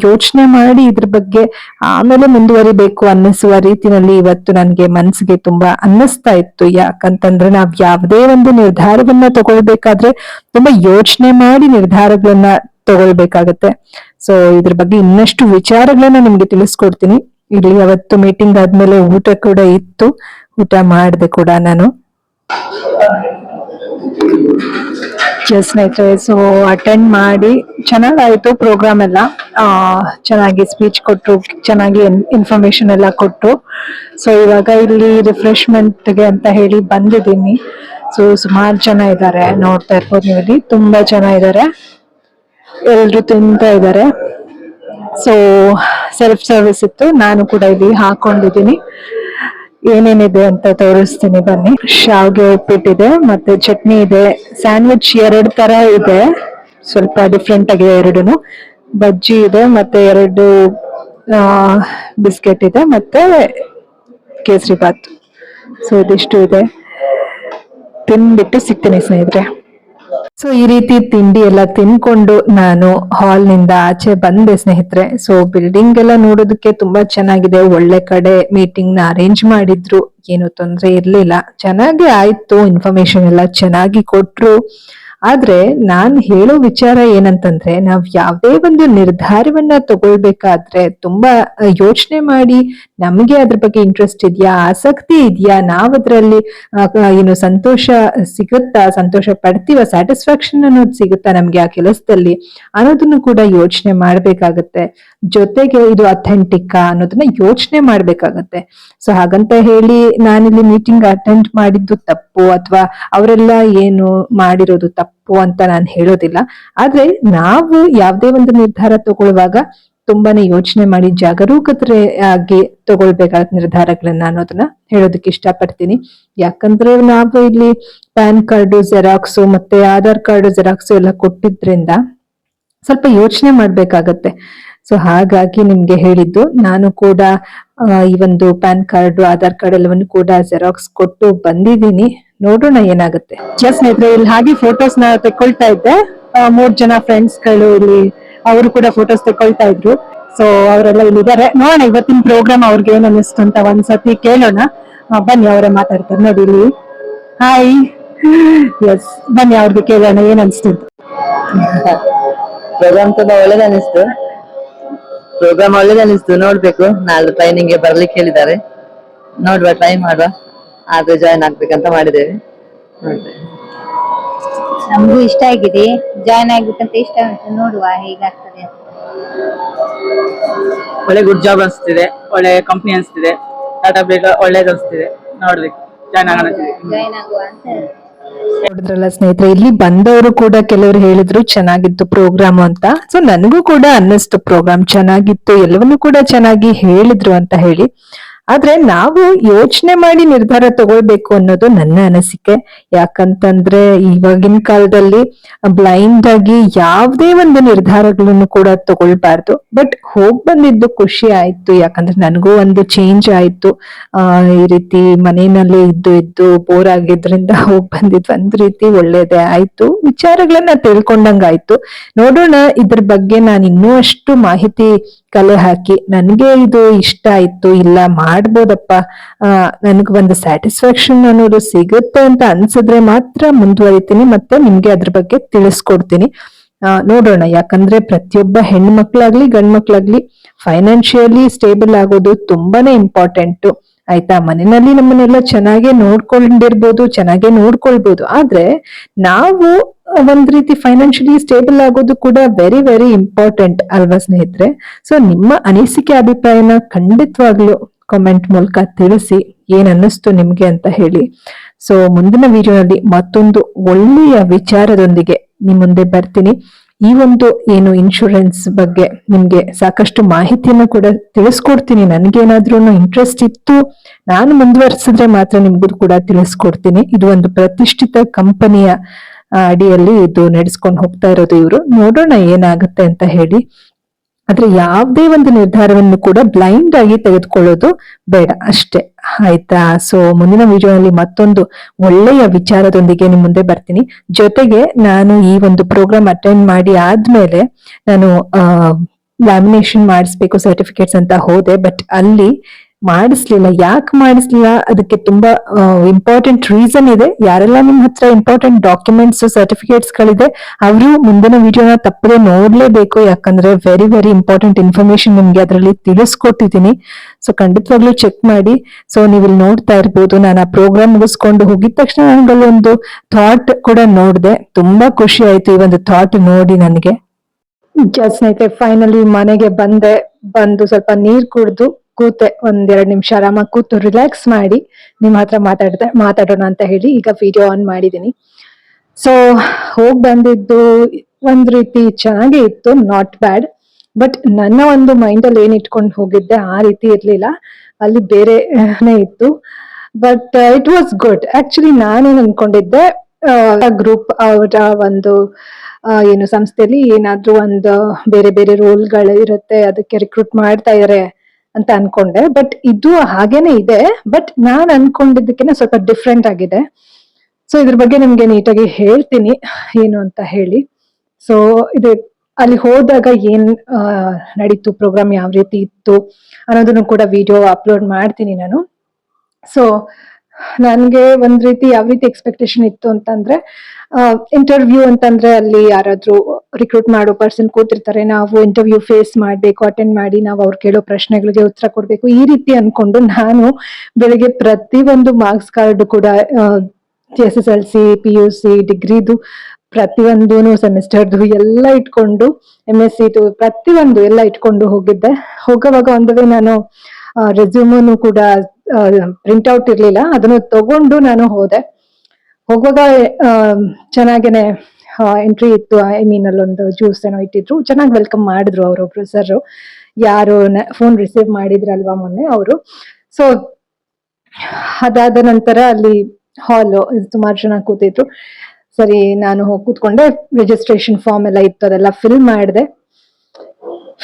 ಯೋಚನೆ ಮಾಡಿ ಇದ್ರ ಬಗ್ಗೆ ಆಮೇಲೆ ಮುಂದುವರಿಬೇಕು ಅನ್ನಿಸುವ ರೀತಿನಲ್ಲಿ ಇವತ್ತು ನನಗೆ ಮನಸ್ಸಿಗೆ ತುಂಬಾ ಅನ್ನಿಸ್ತಾ ಇತ್ತು. ಯಾಕಂತಂದ್ರೆ ನಾವ್ ಯಾವುದೇ ಒಂದು ನಿರ್ಧಾರವನ್ನ ತಗೊಳ್ಬೇಕಾದ್ರೆ ತುಂಬಾ ಯೋಚನೆ ಮಾಡಿ ನಿರ್ಧಾರಗಳನ್ನ ತಗೊಳ್ಬೇಕಾಗತ್ತೆ. ಸೊ ಇದ್ರ ಬಗ್ಗೆ ಇನ್ನಷ್ಟು ವಿಚಾರಗಳನ್ನ ನಿಮ್ಗೆ ತಿಳಿಸ್ಕೊಡ್ತೀನಿ. ಇಲ್ಲಿ ಅವತ್ತು ಮೀಟಿಂಗ್ ಆದ್ಮೇಲೆ ಊಟ ಕೂಡ ಇತ್ತು. ಊಟ ಮಾಡಿದೆ ಕೂಡ ನಾನು. ಸ್ನೇಹಿತರೆ ಸೊ ಅಟೆಂಡ್ ಮಾಡಿ. ಚೆನ್ನಾಗಾಯಿತು ಪ್ರೋಗ್ರಾಮ್ ಎಲ್ಲ. ಚೆನ್ನಾಗಿ ಸ್ಪೀಚ್ ಕೊಟ್ಟರು ಚೆನ್ನಾಗಿ ಇನ್ಫಾರ್ಮೇಶನ್ ಎಲ್ಲ ಕೊಟ್ಟರು ಸೊ ಇವಾಗ ಇಲ್ಲಿ ರಿಫ್ರೆಶ್ಮೆಂಟ್ಗೆ ಅಂತ ಹೇಳಿ ಬಂದಿದ್ದೀನಿ. ಸೊ ಸುಮಾರು ಜನ ಇದ್ದಾರೆ, ನೋಡ್ತಾ ಇರ್ಬೋದು ನೀವು ಇಲ್ಲಿ ತುಂಬ ಜನ ಇದ್ದಾರೆ. ಎಲ್ಲರೂ ತಿಂತಾ ಇದ್ದಾರೆ. ಸೊ ಸೆಲ್ಫ್ ಸರ್ವಿಸ್ ಇತ್ತು. ನಾನು ಕೂಡ ಇಲ್ಲಿ ಹಾಕೊಂಡಿದ್ದೀನಿ. ಏನೇನಿದೆ ಅಂತ ತೋರಿಸ್ತೀನಿ ಬನ್ನಿ. ಶಾವ್ಗೆ ಉಪ್ಪಿಟ್ಟಿದೆ, ಮತ್ತೆ ಚಟ್ನಿ ಇದೆ. ಸ್ಯಾಂಡ್ವಿಚ್ ಎರಡು ತರ ಇದೆ. ಸ್ವಲ್ಪ ಡಿಫ್ರೆಂಟ್ ಆಗಿದೆ ಎರಡೂನು. ಬಜ್ಜಿ ಇದೆ, ಮತ್ತೆ ಎರಡು ಬಿಸ್ಕೆಟ್ ಇದೆ, ಮತ್ತೆ ಕೇಸರಿ ಬಾತ್ ಸೊ ಇದಿಷ್ಟು ಇದೆ. ತಿನ್ಬಿಟ್ಟು ಸಿಗ್ತೀನಿ ಸ್ನೇಹಿತರೆ. ಸೊ ಈ ರೀತಿ ತಿಂಡಿ ಎಲ್ಲ ತಿನ್ಕೊಂಡು ನಾನು ಹಾಲ್ನಿಂದ ಆಚೆ ಬಂದೆ ಸ್ನೇಹಿತರೆ. ಸೊ ಬಿಲ್ಡಿಂಗ್ ಎಲ್ಲ ನೋಡೋದಕ್ಕೆ ತುಂಬಾ ಚೆನ್ನಾಗಿದೆ. ಒಳ್ಳೆ ಕಡೆ ಮೀಟಿಂಗ್ನ ಅರೇಂಜ್ ಮಾಡಿದ್ರು. ಏನು ತೊಂದರೆ ಇರ್ಲಿಲ್ಲ. ಚೆನ್ನಾಗಿ ಆಯ್ತು. ಇನ್ಫಾರ್ಮೇಶನ್ ಎಲ್ಲ ಚೆನ್ನಾಗಿ ಕೊಟ್ರು. ಆದ್ರೆ ನಾನ್ ಹೇಳೋ ವಿಚಾರ ಏನಂತಂದ್ರೆ, ನಾವ್ ಯಾವ್ದೇ ಒಂದು ನಿರ್ಧಾರವನ್ನ ತಗೊಳ್ಬೇಕಾದ್ರೆ ತುಂಬಾ ಯೋಚನೆ ಮಾಡಿ ನಮಗೆ ಅದ್ರ ಬಗ್ಗೆ ಇಂಟ್ರೆಸ್ಟ್ ಇದೆಯಾ? ಆಸಕ್ತಿ ಇದೆಯಾ? ನಾವ್ ಅದ್ರಲ್ಲಿ ಏನು ಸಂತೋಷ ಸಿಗುತ್ತಾ? ಸಂತೋಷ ಪಡ್ತೀವ? ಸ್ಯಾಟಿಸ್ಫ್ಯಾಕ್ಷನ್ ಅನ್ನೋದು ಸಿಗುತ್ತಾ ನಮ್ಗೆ ಆ ಕೆಲಸದಲ್ಲಿ? ಅನ್ನೋದನ್ನು ಕೂಡ ಯೋಚನೆ ಮಾಡ್ಬೇಕಾಗತ್ತೆ. ಜೊತೆಗೆ ಇದು ಅಥೆಂಟಿಕ್ ಅನ್ನೋದನ್ನ ಯೋಚನೆ ಮಾಡ್ಬೇಕಾಗತ್ತೆ. ಸೊ ಹಾಗಂತ ಹೇಳಿ ನಾನಿಲ್ಲಿ ಮೀಟಿಂಗ್ ಅಟೆಂಡ್ ಮಾಡಿದ್ದು ತಪ್ಪು ಅಥವಾ ಅವರೆಲ್ಲ ಏನು ಮಾಡಿರೋದು ತಪ್ಪು ಅಂತ ನಾನು ಹೇಳೋದಿಲ್ಲ. ಆದ್ರೆ ನಾವು ಯಾವುದೇ ಒಂದು ನಿರ್ಧಾರ ತಗೊಳ್ಳುವಾಗ ತುಂಬಾನೇ ಯೋಚನೆ ಮಾಡಿ ಜಾಗರೂಕತೆ ಆಗಿ ತಗೊಳ್ಬೇಕಾದ ನಿರ್ಧಾರಗಳನ್ನ ಅನ್ನೋದನ್ನ ಹೇಳೋದಕ್ಕೆ ಇಷ್ಟಪಡ್ತೀನಿ. ಯಾಕಂದ್ರೆ ನಾವು ಇಲ್ಲಿ ಪ್ಯಾನ್ ಕಾರ್ಡು, ಜೆರಾಕ್ಸು ಮತ್ತೆ ಆಧಾರ್ ಕಾರ್ಡು, ಜೆರಾಕ್ಸು ಎಲ್ಲ ಕೊಟ್ಟಿದ್ರಿಂದ ಸ್ವಲ್ಪ ಯೋಚನೆ ಮಾಡ್ಬೇಕಾಗತ್ತೆ. ಸೊ ಹಾಗಾಗಿ ನಿಮ್ಗೆ ಹೇಳಿದ್ದು, ನಾನು ಕೂಡ ಈ ಒಂದು ಪ್ಯಾನ್ ಕಾರ್ಡ್, ಆಧಾರ್ ಕಾರ್ಡ್ ಎಲ್ಲವನ್ನು ಕೂಡ ಜೆರಾಕ್ಸ್ ಕೊಟ್ಟು ಬಂದಿದ್ದೀನಿ. ನೋಡೋಣ ಏನಾಗುತ್ತೆ. ಜಸ್ಟ್ ಸ್ನೇಹಿತರೆ, ಇಲ್ಲಿ ಹಾಗೆ ಫೋಟೋಸ್ನ ತೆಕ್ಕೊಳ್ತಾ ಇದ್ದೆ. ಮೂರ್ ಜನ ಫ್ರೆಂಡ್ಸ್ಗಳು ಇಲ್ಲಿ ಅವರು ಕೂಡ ಫೋಟೋಸ್ ತೆಕ್ಕೊಳ್ತಾ ಇದ್ರು. ಸೊ ಅವರೆಲ್ಲ ಇಲ್ಲಿದ್ದಾರೆ. ನೋಡೋಣ ಇವತ್ತಿನ ಪ್ರೋಗ್ರಾಮ್ ಅವ್ರಿಗೆ ಏನ್ ಅನ್ನಿಸ್ತು ಅಂತ ಒಂದ್ಸತಿ ಕೇಳೋಣ. ಬನ್ನಿ, ಅವರೇ ಮಾತಾಡ್ತಾರೆ. ನೋಡಿ ಇಲ್ಲಿ. ಹಾಯ್ ಎಸ್ ಬನ್ನಿ, ಅವ್ರಿಗೆ ಕೇಳೋಣ. ಏನ್ ಅನ್ಸ್ತು ಪ್ರೋಗ್ರಾಮ್ ತುಂಬಾ ಒಳ್ಳೇದು ಅನಿಸ್ತು ಪ್ರೋಗ್ರಾಮ್ ಒಳ್ಳೇದು ಅನಿಸ್ತು ನೋಡ್ಬೇಕು. ನಾಳೆ ಟ್ರೈನಿಂಗ್ಗೆ ಬರ್ಲಿಕ್ಕೆ ಹೇಳಿದ್ದಾರೆ. ನೋಡುವ ಟ್ರೈ ಮಾಡುವ. ಆದ್ರೆ ಜಾಯ್ನ್ ಆಗ್ಬೇಕಂತ ಮಾಡಿದ್ದೇವೆ. ನೋಡ್ತೇವೆ. ನಮಗೂ ಇಷ್ಟ ಆಗಿದೆ. ಜಾಯ್ನ್ ಅಂತ ಇಷ್ಟ ಉಂಟು. ನೋಡುವ ಹೇಗಾಗ್ತದೆ ಅಂತ. ಒಳ್ಳೆ ಗುಡ್ ಜಾಬ್ ಅನಿಸ್ತಿದೆ. ಒಳ್ಳೆ ಕಂಪ್ನಿ ಅನಿಸ್ತಿದೆ. ಟಾಟಾ ಬೇಗ ಒಳ್ಳೇದು ಅನಿಸ್ತಿದೆ. ನೋಡ್ಬೇಕು. ಜಾಯ್ನ್ ಆಗೋಣ ಅಂತಿದೆ. ಜಾಯ್ನ್ ಆಗುವ ಅಂತ. ನೋಡಿದ್ರಲ್ಲ ಸ್ನೇಹಿತರೆ ಇಲ್ಲಿ ಬಂದವರು ಕೂಡ ಕೆಲವರು ಹೇಳಿದ್ರು ಚೆನ್ನಾಗಿತ್ತು ಪ್ರೋಗ್ರಾಮ್ ಅಂತ. ಸೊ ನನಗೂ ಕೂಡ ಅನ್ನಿಸ್ತು. ಪ್ರೋಗ್ರಾಮ್ ಚೆನ್ನಾಗಿತ್ತು. ಎಲ್ಲವನ್ನೂ ಕೂಡ ಚೆನ್ನಾಗಿ ಹೇಳಿದ್ರು ಅಂತ ಹೇಳಿ. ಆದ್ರೆ ನಾವು ಯೋಚನೆ ಮಾಡಿ ನಿರ್ಧಾರ ತಗೊಳ್ಬೇಕು ಅನ್ನೋದು ನನ್ನ ಅನಿಸಿಕೆ. ಯಾಕಂತಂದ್ರೆ ಇವಾಗಿನ ಕಾಲದಲ್ಲಿ ಬ್ಲೈಂಡ್ ಆಗಿ ಯಾವುದೇ ಒಂದು ನಿರ್ಧಾರಗಳನ್ನು ಕೂಡ ತಗೊಳ್ಬಾರ್ದು. ಬಟ್ ಹೋಗ್ ಬಂದಿದ್ದು ಖುಷಿ ಆಯ್ತು. ಯಾಕಂದ್ರೆ ನನಗೂ ಒಂದು ಚೇಂಜ್ ಆಯ್ತು. ಈ ರೀತಿ ಮನೆಯಲ್ಲೇ ಇದ್ದು ಇದ್ದು ಬೋರ್ ಆಗಿದ್ರಿಂದ ಹೋಗ್ ಬಂದಿದ್ದು ಒಂದ್ ರೀತಿ ಒಳ್ಳೇದೇ ಆಯ್ತು. ವಿಚಾರಗಳನ್ನ ತಿಳ್ಕೊಂಡಂಗ ಆಯ್ತು. ನೋಡೋಣ, ಇದ್ರ ಬಗ್ಗೆ ನಾನು ಇನ್ನೂ ಅಷ್ಟು ಮಾಹಿತಿ ಕಲೆ ಹಾಕಿ. ನನ್ಗೆ ಇದು ಇಷ್ಟ ಆಯ್ತು, ಇಲ್ಲ ಮಾಡ್ಬೋದಪ್ಪ. ನನಗೆ ಒಂದು ಸ್ಯಾಟಿಸ್ಫ್ಯಾಕ್ಷನ್ ಅನ್ನೋದು ಸಿಗುತ್ತೆ ಅಂತ ಅನ್ಸಿದ್ರೆ ಮಾತ್ರ ಮುಂದುವರಿತೀನಿ, ಮತ್ತೆ ನಿಮ್ಗೆ ಅದ್ರ ಬಗ್ಗೆ ತಿಳಿಸ್ಕೊಡ್ತೀನಿ. ನೋಡೋಣ, ಯಾಕಂದ್ರೆ ಪ್ರತಿಯೊಬ್ಬ ಹೆಣ್ಮಕ್ಳಾಗ್ಲಿ, ಗಂಡ್ಮಕ್ಳಾಗ್ಲಿ ಗಂಡ್ ಮಕ್ಳಾಗ್ಲಿ ಫೈನಾನ್ಷಿಯಲಿ ಸ್ಟೇಬಲ್ ಆಗೋದು ತುಂಬಾನೇ ಇಂಪಾರ್ಟೆಂಟ್ ಆಯ್ತಾ? ಮನೆಯಲ್ಲಿ ನಮ್ಮನ್ನೆಲ್ಲ ಚೆನ್ನಾಗೆ ನೋಡ್ಕೊಂಡಿರ್ಬೋದು, ಚೆನ್ನಾಗೆ ನೋಡ್ಕೊಳ್ಬೋದು. ಆದ್ರೆ ನಾವು ಒಂದ್ ರೀತಿ ಫೈನಾನ್ಷಿಯಲಿ ಸ್ಟೇಬಲ್ ಆಗೋದು ಕೂಡ ವೆರಿ ವೆರಿ ಇಂಪಾರ್ಟೆಂಟ್ ಅಲ್ವಾ ಸ್ನೇಹಿತರೆ? ಸೊ ನಿಮ್ಮ ಅನಿಸಿಕೆ, ಅಭಿಪ್ರಾಯನ ಖಂಡಿತವಾಗ್ಲೂ ಕಾಮೆಂಟ್ ಮೂಲಕ ತಿಳಿಸಿ ಏನನ್ನಿಸ್ತು ನಿಮಗೆ ಅಂತ ಹೇಳಿ. ಸೊ ಮುಂದಿನ ವಿಡಿಯೋನಲ್ಲಿ ಮತ್ತೊಂದು ಒಳ್ಳೆಯ ವಿಚಾರದೊಂದಿಗೆ ನಿಮ್ಮ ಮುಂದೆ ಬರ್ತೀನಿ. ಈ ಒಂದು ಏನು ಇನ್ಶೂರೆನ್ಸ್ ಬಗ್ಗೆ ನಿಮ್ಗೆ ಸಾಕಷ್ಟು ಮಾಹಿತಿಯನ್ನು ಕೂಡ ತಿಳಿಸ್ಕೊಡ್ತೀನಿ. ನನಗೇನಾದ್ರೂ ಇಂಟ್ರೆಸ್ಟ್ ಇತ್ತು, ನಾನು ಮುಂದುವರಿಸಿದ್ರೆ ಮಾತ್ರ ನಿಮ್ಗೂ ಕೂಡ ತಿಳಿಸ್ಕೊಡ್ತೀನಿ. ಇದು ಒಂದು ಪ್ರತಿಷ್ಠಿತ ಕಂಪನಿಯ ಅಡಿಯಲ್ಲಿ ಇದು ನಡೆಸ್ಕೊಂಡು ಹೋಗ್ತಾ ಇರೋದು ಇವರು. ನೋಡೋಣ ಏನಾಗುತ್ತೆ ಅಂತ ಹೇಳಿ. ಆದ್ರೆ ಯಾವುದೇ ಒಂದು ನಿರ್ಧಾರವನ್ನು ಕೂಡ ಬ್ಲೈಂಡ್ ಆಗಿ ತೆಗೆದುಕೊಳ್ಳೋದು ಬೇಡ ಅಷ್ಟೇ. ಆಯ್ತಾ? ಸೊ ಮುಂದಿನ ವಿಡಿಯೋನಲ್ಲಿ ಮತ್ತೊಂದು ಒಳ್ಳೆಯ ವಿಚಾರದೊಂದಿಗೆ ನಿಮ್ಮ ಮುಂದೆ ಬರ್ತೀನಿ. ಜೊತೆಗೆ ನಾನು ಈ ಒಂದು ಪ್ರೋಗ್ರಾಮ್ ಅಟೆಂಡ್ ಮಾಡಿ ಆದ್ಮೇಲೆ ನಾನು ಲ್ಯಾಮಿನೇಷನ್ ಮಾಡಿಸ್ಬೇಕು ಸರ್ಟಿಫಿಕೇಟ್ಸ್ ಅಂತ ಹೋದೆ. ಬಟ್ ಅಲ್ಲಿ ಮಾಡಿಸ್ಲಿಲ್ಲ, ಯಾಕೆ ಮಾಡಿಸ್ಲಿಲ್ಲ, ಅದಕ್ಕೆ ತುಂಬಾ ಇಂಪಾರ್ಟೆಂಟ್ ರೀಸನ್ ಇದೆ. ಯಾರೆಲ್ಲ ನಿಮ್ ಹತ್ರ ಇಂಪಾರ್ಟೆಂಟ್ ಡಾಕ್ಯುಮೆಂಟ್ಸ್ ಸರ್ಟಿಫಿಕೇಟ್ಸ್ ಗಳಿದೆ, ಅವರು ಮುಂದಿನ ವಿಡಿಯೋನ ತಪ್ಪದೆ ನೋಡ್ಲೇಬೇಕು. ಯಾಕಂದ್ರೆ ವೆರಿ ವೆರಿ ಇಂಪಾರ್ಟೆಂಟ್ ಇನ್ಫಾರ್ಮೇಶನ್ ನಿಮ್ಗೆ ಅದರಲ್ಲಿ ತಿಳಿಸ್ಕೊಟ್ಟಿದ್ದೀನಿ. ಸೊ ಖಂಡಿತವಾಗ್ಲೂ ಚೆಕ್ ಮಾಡಿ. ಸೊ ನೀವು ಇಲ್ಲಿ ನೋಡ್ತಾ ಇರ್ಬೋದು, ನಾನು ಆ ಪ್ರೋಗ್ರಾಮ್ ಮುಗಿಸ್ಕೊಂಡು ಹೋಗಿದ ತಕ್ಷಣ ನನಗಲ್ಲಿ ಒಂದು ಥಾಟ್ ಕೂಡ ನೋಡಿದೆ. ತುಂಬಾ ಖುಷಿ ಆಯ್ತು ಈ ಒಂದು ಥಾಟ್ ನೋಡಿ ನನಗೆ. ಸ್ನೇಹಿತರೆ ಫೈನಲಿ ಮನೆಗೆ ಬಂದೆ, ಬಂದು ಸ್ವಲ್ಪ ನೀರ್ ಕುಡ್ದು ಕೂತೆ ಒಂದೆರಡು ನಿಮಿಷ ಆರಾಮಾಗಿ ಕೂತು ರಿಲ್ಯಾಕ್ಸ್ ಮಾಡಿ ನಿಮ್ ಹತ್ರ ಮಾತಾಡ್ದೆ, ಮಾತಾಡೋಣ ಅಂತ ಹೇಳಿ ಈಗ ವಿಡಿಯೋ ಆನ್ ಮಾಡಿದೀನಿ. ಸೊ ಹೋಗ್ ಬಂದಿದ್ದು ಒಂದ್ ರೀತಿ ಚೆನ್ನಾಗೇ ಇತ್ತು ನಾಟ್ ಬ್ಯಾಡ್ ಬಟ್ ನನ್ನ ಒಂದು ಮೈಂಡ್ ಅಲ್ಲಿ ಏನ್ ಇಟ್ಕೊಂಡು ಹೋಗಿದ್ದೆ, ಆ ರೀತಿ ಇರ್ಲಿಲ್ಲ. ಅಲ್ಲಿ ಬೇರೆನೇ ಇತ್ತು but it was good actually ನಾನೇನ್ ಅನ್ಕೊಂಡಿದ್ದೆ ಗ್ರೂಪ್ ಅವರ ಒಂದು ಏನು ಸಂಸ್ಥೆಯಲ್ಲಿ ಏನಾದರೂ ಒಂದು ಬೇರೆ ಬೇರೆ ರೋಲ್ಗಳು ಇರುತ್ತೆ, ಅದಕ್ಕೆ ರಿಕ್ರೂಟ್ ಮಾಡ್ತಾ ಇದಾರೆ ಅಂತ ಅನ್ಕೊಂಡೆ. ಬಟ್ ಇದು ಹಾಗೇನೆ ಇದೆ. ಬಟ್ ನಾನು ಅನ್ಕೊಂಡಿದ್ದಕ್ಕಿಂತ ಸ್ವಲ್ಪ ಡಿಫ್ರೆಂಟ್ ಆಗಿದೆ. ಸೊ ಇದ್ರ ಬಗ್ಗೆ ನಿಮ್ಗೆ ನೀಟಾಗಿ ಹೇಳ್ತೀನಿ ಏನು ಅಂತ ಹೇಳಿ. ಸೊ ಇದು ಅಲ್ಲಿ ಹೋದಾಗ ಏನ್ ನಡೀತು ಪ್ರೋಗ್ರಾಮ್ ಯಾವ ರೀತಿ ಇತ್ತು ಅನ್ನೋದನ್ನು ಕೂಡ ವಿಡಿಯೋ ಅಪ್ಲೋಡ್ ಮಾಡ್ತೀನಿ ನಾನು. ಸೊ ನನ್ಗೆ ಒಂದ್ ರೀತಿ ಯಾವ ರೀತಿ ಎಕ್ಸ್ಪೆಕ್ಟೇಷನ್ ಇತ್ತು ಅಂತಂದ್ರೆ ಇಂಟರ್ವ್ಯೂ ಅಂತಂದ್ರೆ ಅಲ್ಲಿ ಯಾರಾದ್ರೂ ರಿಕ್ರೂಟ್ ಮಾಡೋ ಪರ್ಸನ್ ಕೂತಿರ್ತಾರೆ, ನಾವು ಇಂಟರ್ವ್ಯೂ ಫೇಸ್ ಮಾಡ್ಬೇಕು ಅಟೆಂಡ್ ಮಾಡಿ ನಾವು ಅವ್ರು ಕೇಳೋ ಪ್ರಶ್ನೆಗಳಿಗೆ ಉತ್ತರ ಕೊಡ್ಬೇಕು. ಈ ರೀತಿ ಅನ್ಕೊಂಡು ನಾನು ಬೆಳಿಗ್ಗೆ ಪ್ರತಿ ಒಂದು ಮಾರ್ಕ್ಸ್ ಕಾರ್ಡ್ ಕೂಡ S S L C P U C ಡಿಗ್ರಿದು ಪ್ರತಿಯೊಂದು ಸೆಮಿಸ್ಟರ್ದು ಎಲ್ಲ ಇಟ್ಕೊಂಡು ಎಂ ಎಸ್ ಸಿದು ಪ್ರತಿಯೊಂದು ಎಲ್ಲ ಇಟ್ಕೊಂಡು ಹೋಗಿದ್ದೆ. ಹೋಗೋವಾಗ ಒಂದು ವೇ ನಾನು ರೆಸ್ಯೂಮನು ಕೂಡ ಪ್ರಿಂಟ್ ಔಟ್ ಇರ್ಲಿಲ್ಲ. ಅದನ್ನು ತಗೊಂಡು ನಾನು ಹೋದೆ. ಹೋಗುವಾಗ ಚೆನ್ನಾಗೇನೆ ಎಂಟ್ರಿ ಇತ್ತು. ಐ ಮೀನ್ ಅಲ್ಲೊಂದು ಜ್ಯೂಸ್ ಏನೋ ಇಟ್ಟಿದ್ರು. ಚೆನ್ನಾಗಿ ವೆಲ್ಕಮ್ ಮಾಡಿದ್ರು ಅವರೊಬ್ರು ಸರ್ ಯಾರು ಫೋನ್ ರಿಸೀವ್ ಮಾಡಿದ್ರಲ್ವಾ ಮೊನ್ನೆ ಅವರು. ಸೊ ಅದಾದ ನಂತರ ಅಲ್ಲಿ ಹಾಲ್ ಸುಮಾರು ಜನ ಕೂತಿದ್ರು. ಸರಿ, ನಾನು ಹೋಗಿ ಕೂತ್ಕೊಂಡೆ. ರಿಜಿಸ್ಟ್ರೇಷನ್ ಫಾರ್ಮ್ ಎಲ್ಲ ಇತ್ತು, ಅದೆಲ್ಲ ಫಿಲ್ ಮಾಡಿದೆ.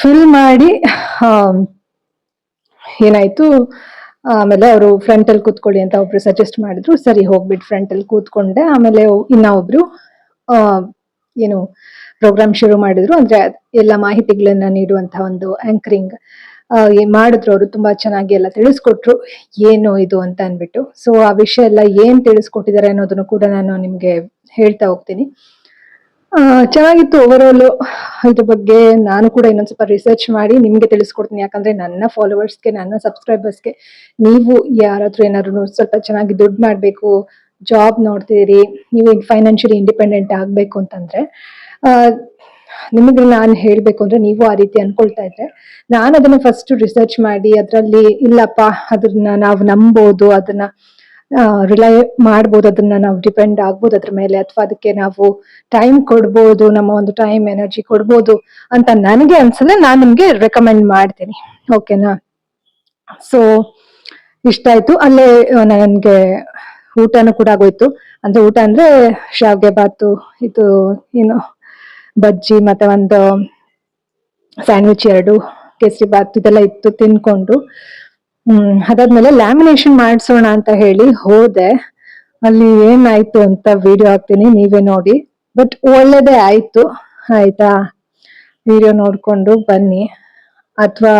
ಫಿಲ್ ಮಾಡಿ ಏನಾಯ್ತು? ಆಮೇಲೆ ಅವರು ಫ್ರಂಟ್ ಅಲ್ಲಿ ಕೂತ್ಕೊಳ್ಳಿ ಅಂತ ಒಬ್ರು ಸಜೆಸ್ಟ್ ಮಾಡಿದ್ರು. ಸರಿ ಹೋಗ್ಬಿಟ್ಟು ಫ್ರಂಟ್ ಅಲ್ಲಿ ಕೂತ್ಕೊಂಡೆ. ಆಮೇಲೆ ಇನ್ನ ಒಬ್ರು ಏನು ಪ್ರೋಗ್ರಾಮ್ ಶುರು ಮಾಡಿದ್ರು. ಅಂದ್ರೆ ಅದ್- ಎಲ್ಲ ಮಾಹಿತಿಗಳನ್ನ ನೀಡುವಂತಹ ಒಂದು ಆಂಕರಿಂಗ್ ಮಾಡಿದ್ರು ಅವರು. ತುಂಬಾ ಚೆನ್ನಾಗಿ ಎಲ್ಲ ತಿಳಿಸ್ಕೊಟ್ರು. ಏನು ಇದು ಅಂತ ಅನ್ಬಿಟ್ಟು. ಸೊ ಆ ವಿಷಯ ಎಲ್ಲ ಏನ್ ತಿಳಿಸ್ಕೊಟ್ಟಿದ್ದಾರೆ ಅನ್ನೋದನ್ನು ಕೂಡ ನಾನು ನಿಮ್ಗೆ ಹೇಳ್ತಾ ಹೋಗ್ತೀನಿ. ಚೆನ್ನಾಗಿತ್ತು ಓವರ್ ಆಲ್ ಇದ್ರ ಬಗ್ಗೆ ನಾನು ಕೂಡ ಇನ್ನೊಂದ್ ಸ್ವಲ್ಪ ರಿಸರ್ಚ್ ಮಾಡಿ ನಿಮ್ಗೆ ತಿಳಿಸ್ಕೊಡ್ತೀನಿ. ಯಾಕಂದ್ರೆ ನನ್ನ ಫಾಲೋವರ್ಸ್ಗೆ ನನ್ನ ಸಬ್ಸ್ಕ್ರೈಬರ್ಸ್ಗೆ ನೀವು ಯಾರಾದ್ರೂ ಏನಾದ್ರು ಸ್ವಲ್ಪ ಚೆನ್ನಾಗಿ ದುಡ್ಡು ಮಾಡಬೇಕು ಜಾಬ್ ನೋಡ್ತೀರಿ ನೀವು ಫೈನಾನ್ಷಿಯಲಿ ಇಂಡಿಪೆಂಡೆಂಟ್ ಆಗಬೇಕು ಅಂತಂದ್ರೆ ನಿಮಗೆ ನಾನು ಹೇಳಬೇಕು ಅಂದ್ರೆ ನೀವು ಆ ರೀತಿ ಅನ್ಕೊಳ್ತಾ ಇದ್ರೆ, ನಾನು ಅದನ್ನ ಫಸ್ಟ್ ರಿಸರ್ಚ್ ಮಾಡಿ ಅದರಲ್ಲಿ ಇಲ್ಲಪ್ಪ ಅದನ್ನ ನಾವು ನಂಬೋದು, ಅದನ್ನ ರಿಲೈ ಮಾಡ್ಬೋದು, ಅದನ್ನ ನಾವು ಡಿಪೆಂಡ್ ಆಗ್ಬೋದು ಅದ್ರ ಮೇಲೆ, ಅಥವಾ ಅದಕ್ಕೆ ನಾವು ಟೈಮ್ ಕೊಡ್ಬೋದು, ನಮ್ಮ ಒಂದು ಟೈಮ್ ಎನರ್ಜಿ ಕೊಡ್ಬೋದು ಅಂತ ನನಗೆ ಅನ್ಸಲ್ಲ, ನಾನು ನಿಮ್ಗೆ ರೆಕಮೆಂಡ್ ಮಾಡ್ತೀನಿ. ಓಕೆನಾ ಸೊ ಇಷ್ಟ ಆಯ್ತು. ಅಲ್ಲೇ ನನಗೆ ಊಟನೂ ಕೂಡ ಆಗೋಯ್ತು. ಅಂದ್ರೆ ಊಟ ಅಂದ್ರೆ ಶಾವ್ಗೆ ಬಾತು ಇದು ಏನು, ಬಜ್ಜಿ, ಮತ್ತೆ ಒಂದು ಸ್ಯಾಂಡ್ವಿಚ್ ಎರಡು, ಕೇಸರಿ ಬಾತ್ ಇದೆಲ್ಲ ಇತ್ತು ತಿನ್ಕೊಂಡು. ಹ್ಮ್, ಅದಾದ್ಮೇಲೆ ಲ್ಯಾಮಿನೇಷನ್ ಮಾಡಿಸೋಣ ಅಂತ ಹೇಳಿ ಹೋದೆ. ಅಲ್ಲಿ ಏನಾಯ್ತು ಅಂತ ವಿಡಿಯೋ ಹಾಕ್ತೀನಿ, ನೀವೇ ನೋಡಿ. ಬಟ್ ಒಳ್ಳೇದೇ ಆಯ್ತು, ಆಯ್ತಾ? ವಿಡಿಯೋ ನೋಡ್ಕೊಂಡು ಬನ್ನಿ. ಅಥವಾ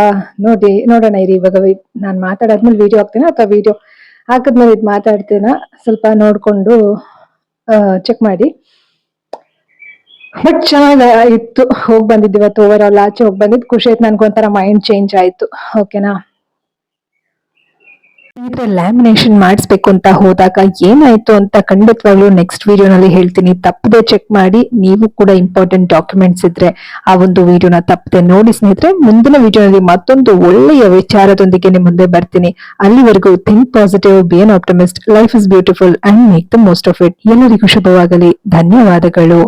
ನೋಡಿ, ನೋಡೋಣ ಇರಿ, ಇವಾಗ ನಾನು ಮಾತಾಡಾದ್ಮೇಲೆ ವಿಡಿಯೋ ಹಾಕ್ತೀನಿ ಅಥವಾ ವಿಡಿಯೋ ಹಾಕಿದ್ಮೇಲೆ ಇದು ಮಾತಾಡ್ತೀನ? ಸ್ವಲ್ಪ ನೋಡ್ಕೊಂಡು ಚೆಕ್ ಮಾಡಿ. ಬಟ್ ಚೆನ್ನಾಗಿ ಇತ್ತು ಹೋಗಿ ಬಂದಿದ್ದು ಇವತ್ತು ಓವರ್ ಆಲ್ ಆಚೆ ಹೋಗಿ ಬಂದಿದ್ದು ಖುಷಿ ಆಯ್ತು. ನನ್ಗೊಂಥರ ಮೈಂಡ್ ಚೇಂಜ್ ಆಯ್ತು. ಓಕೆನಾ ಇದ್ರೆ ಲ್ಯಾಮಿನೇಷನ್ ಮಾಡಿಸ್ಬೇಕು ಅಂತ ಹೋದಾಗ ಏನಾಯ್ತು ಅಂತ ಖಂಡಿತವಾಗ್ಲೂ ನೆಕ್ಸ್ಟ್ ವಿಡಿಯೋನಲ್ಲಿ ಹೇಳ್ತೀನಿ. ತಪ್ಪದೆ ಚೆಕ್ ಮಾಡಿ, ನೀವು ಕೂಡ ಇಂಪಾರ್ಟೆಂಟ್ ಡಾಕ್ಯುಮೆಂಟ್ಸ್ ಇದ್ರೆ ಆ ಒಂದು ವಿಡಿಯೋನ ತಪ್ಪದೆ ನೋಡಿ ಸ್ನೇಹಿತರೆ, ಮುಂದಿನ ವಿಡಿಯೋನಲ್ಲಿ ಮತ್ತೊಂದು ಒಳ್ಳೆಯ ವಿಚಾರದೊಂದಿಗೆ ನಿಮ್ಮ ಮುಂದೆ ಬರ್ತೀನಿ. ಅಲ್ಲಿವರೆಗೂ think positive be an optimist life is beautiful and make the most of it ಎಲ್ಲರಿಗೂ ಶುಭವಾಗಲಿ. ಧನ್ಯವಾದಗಳು.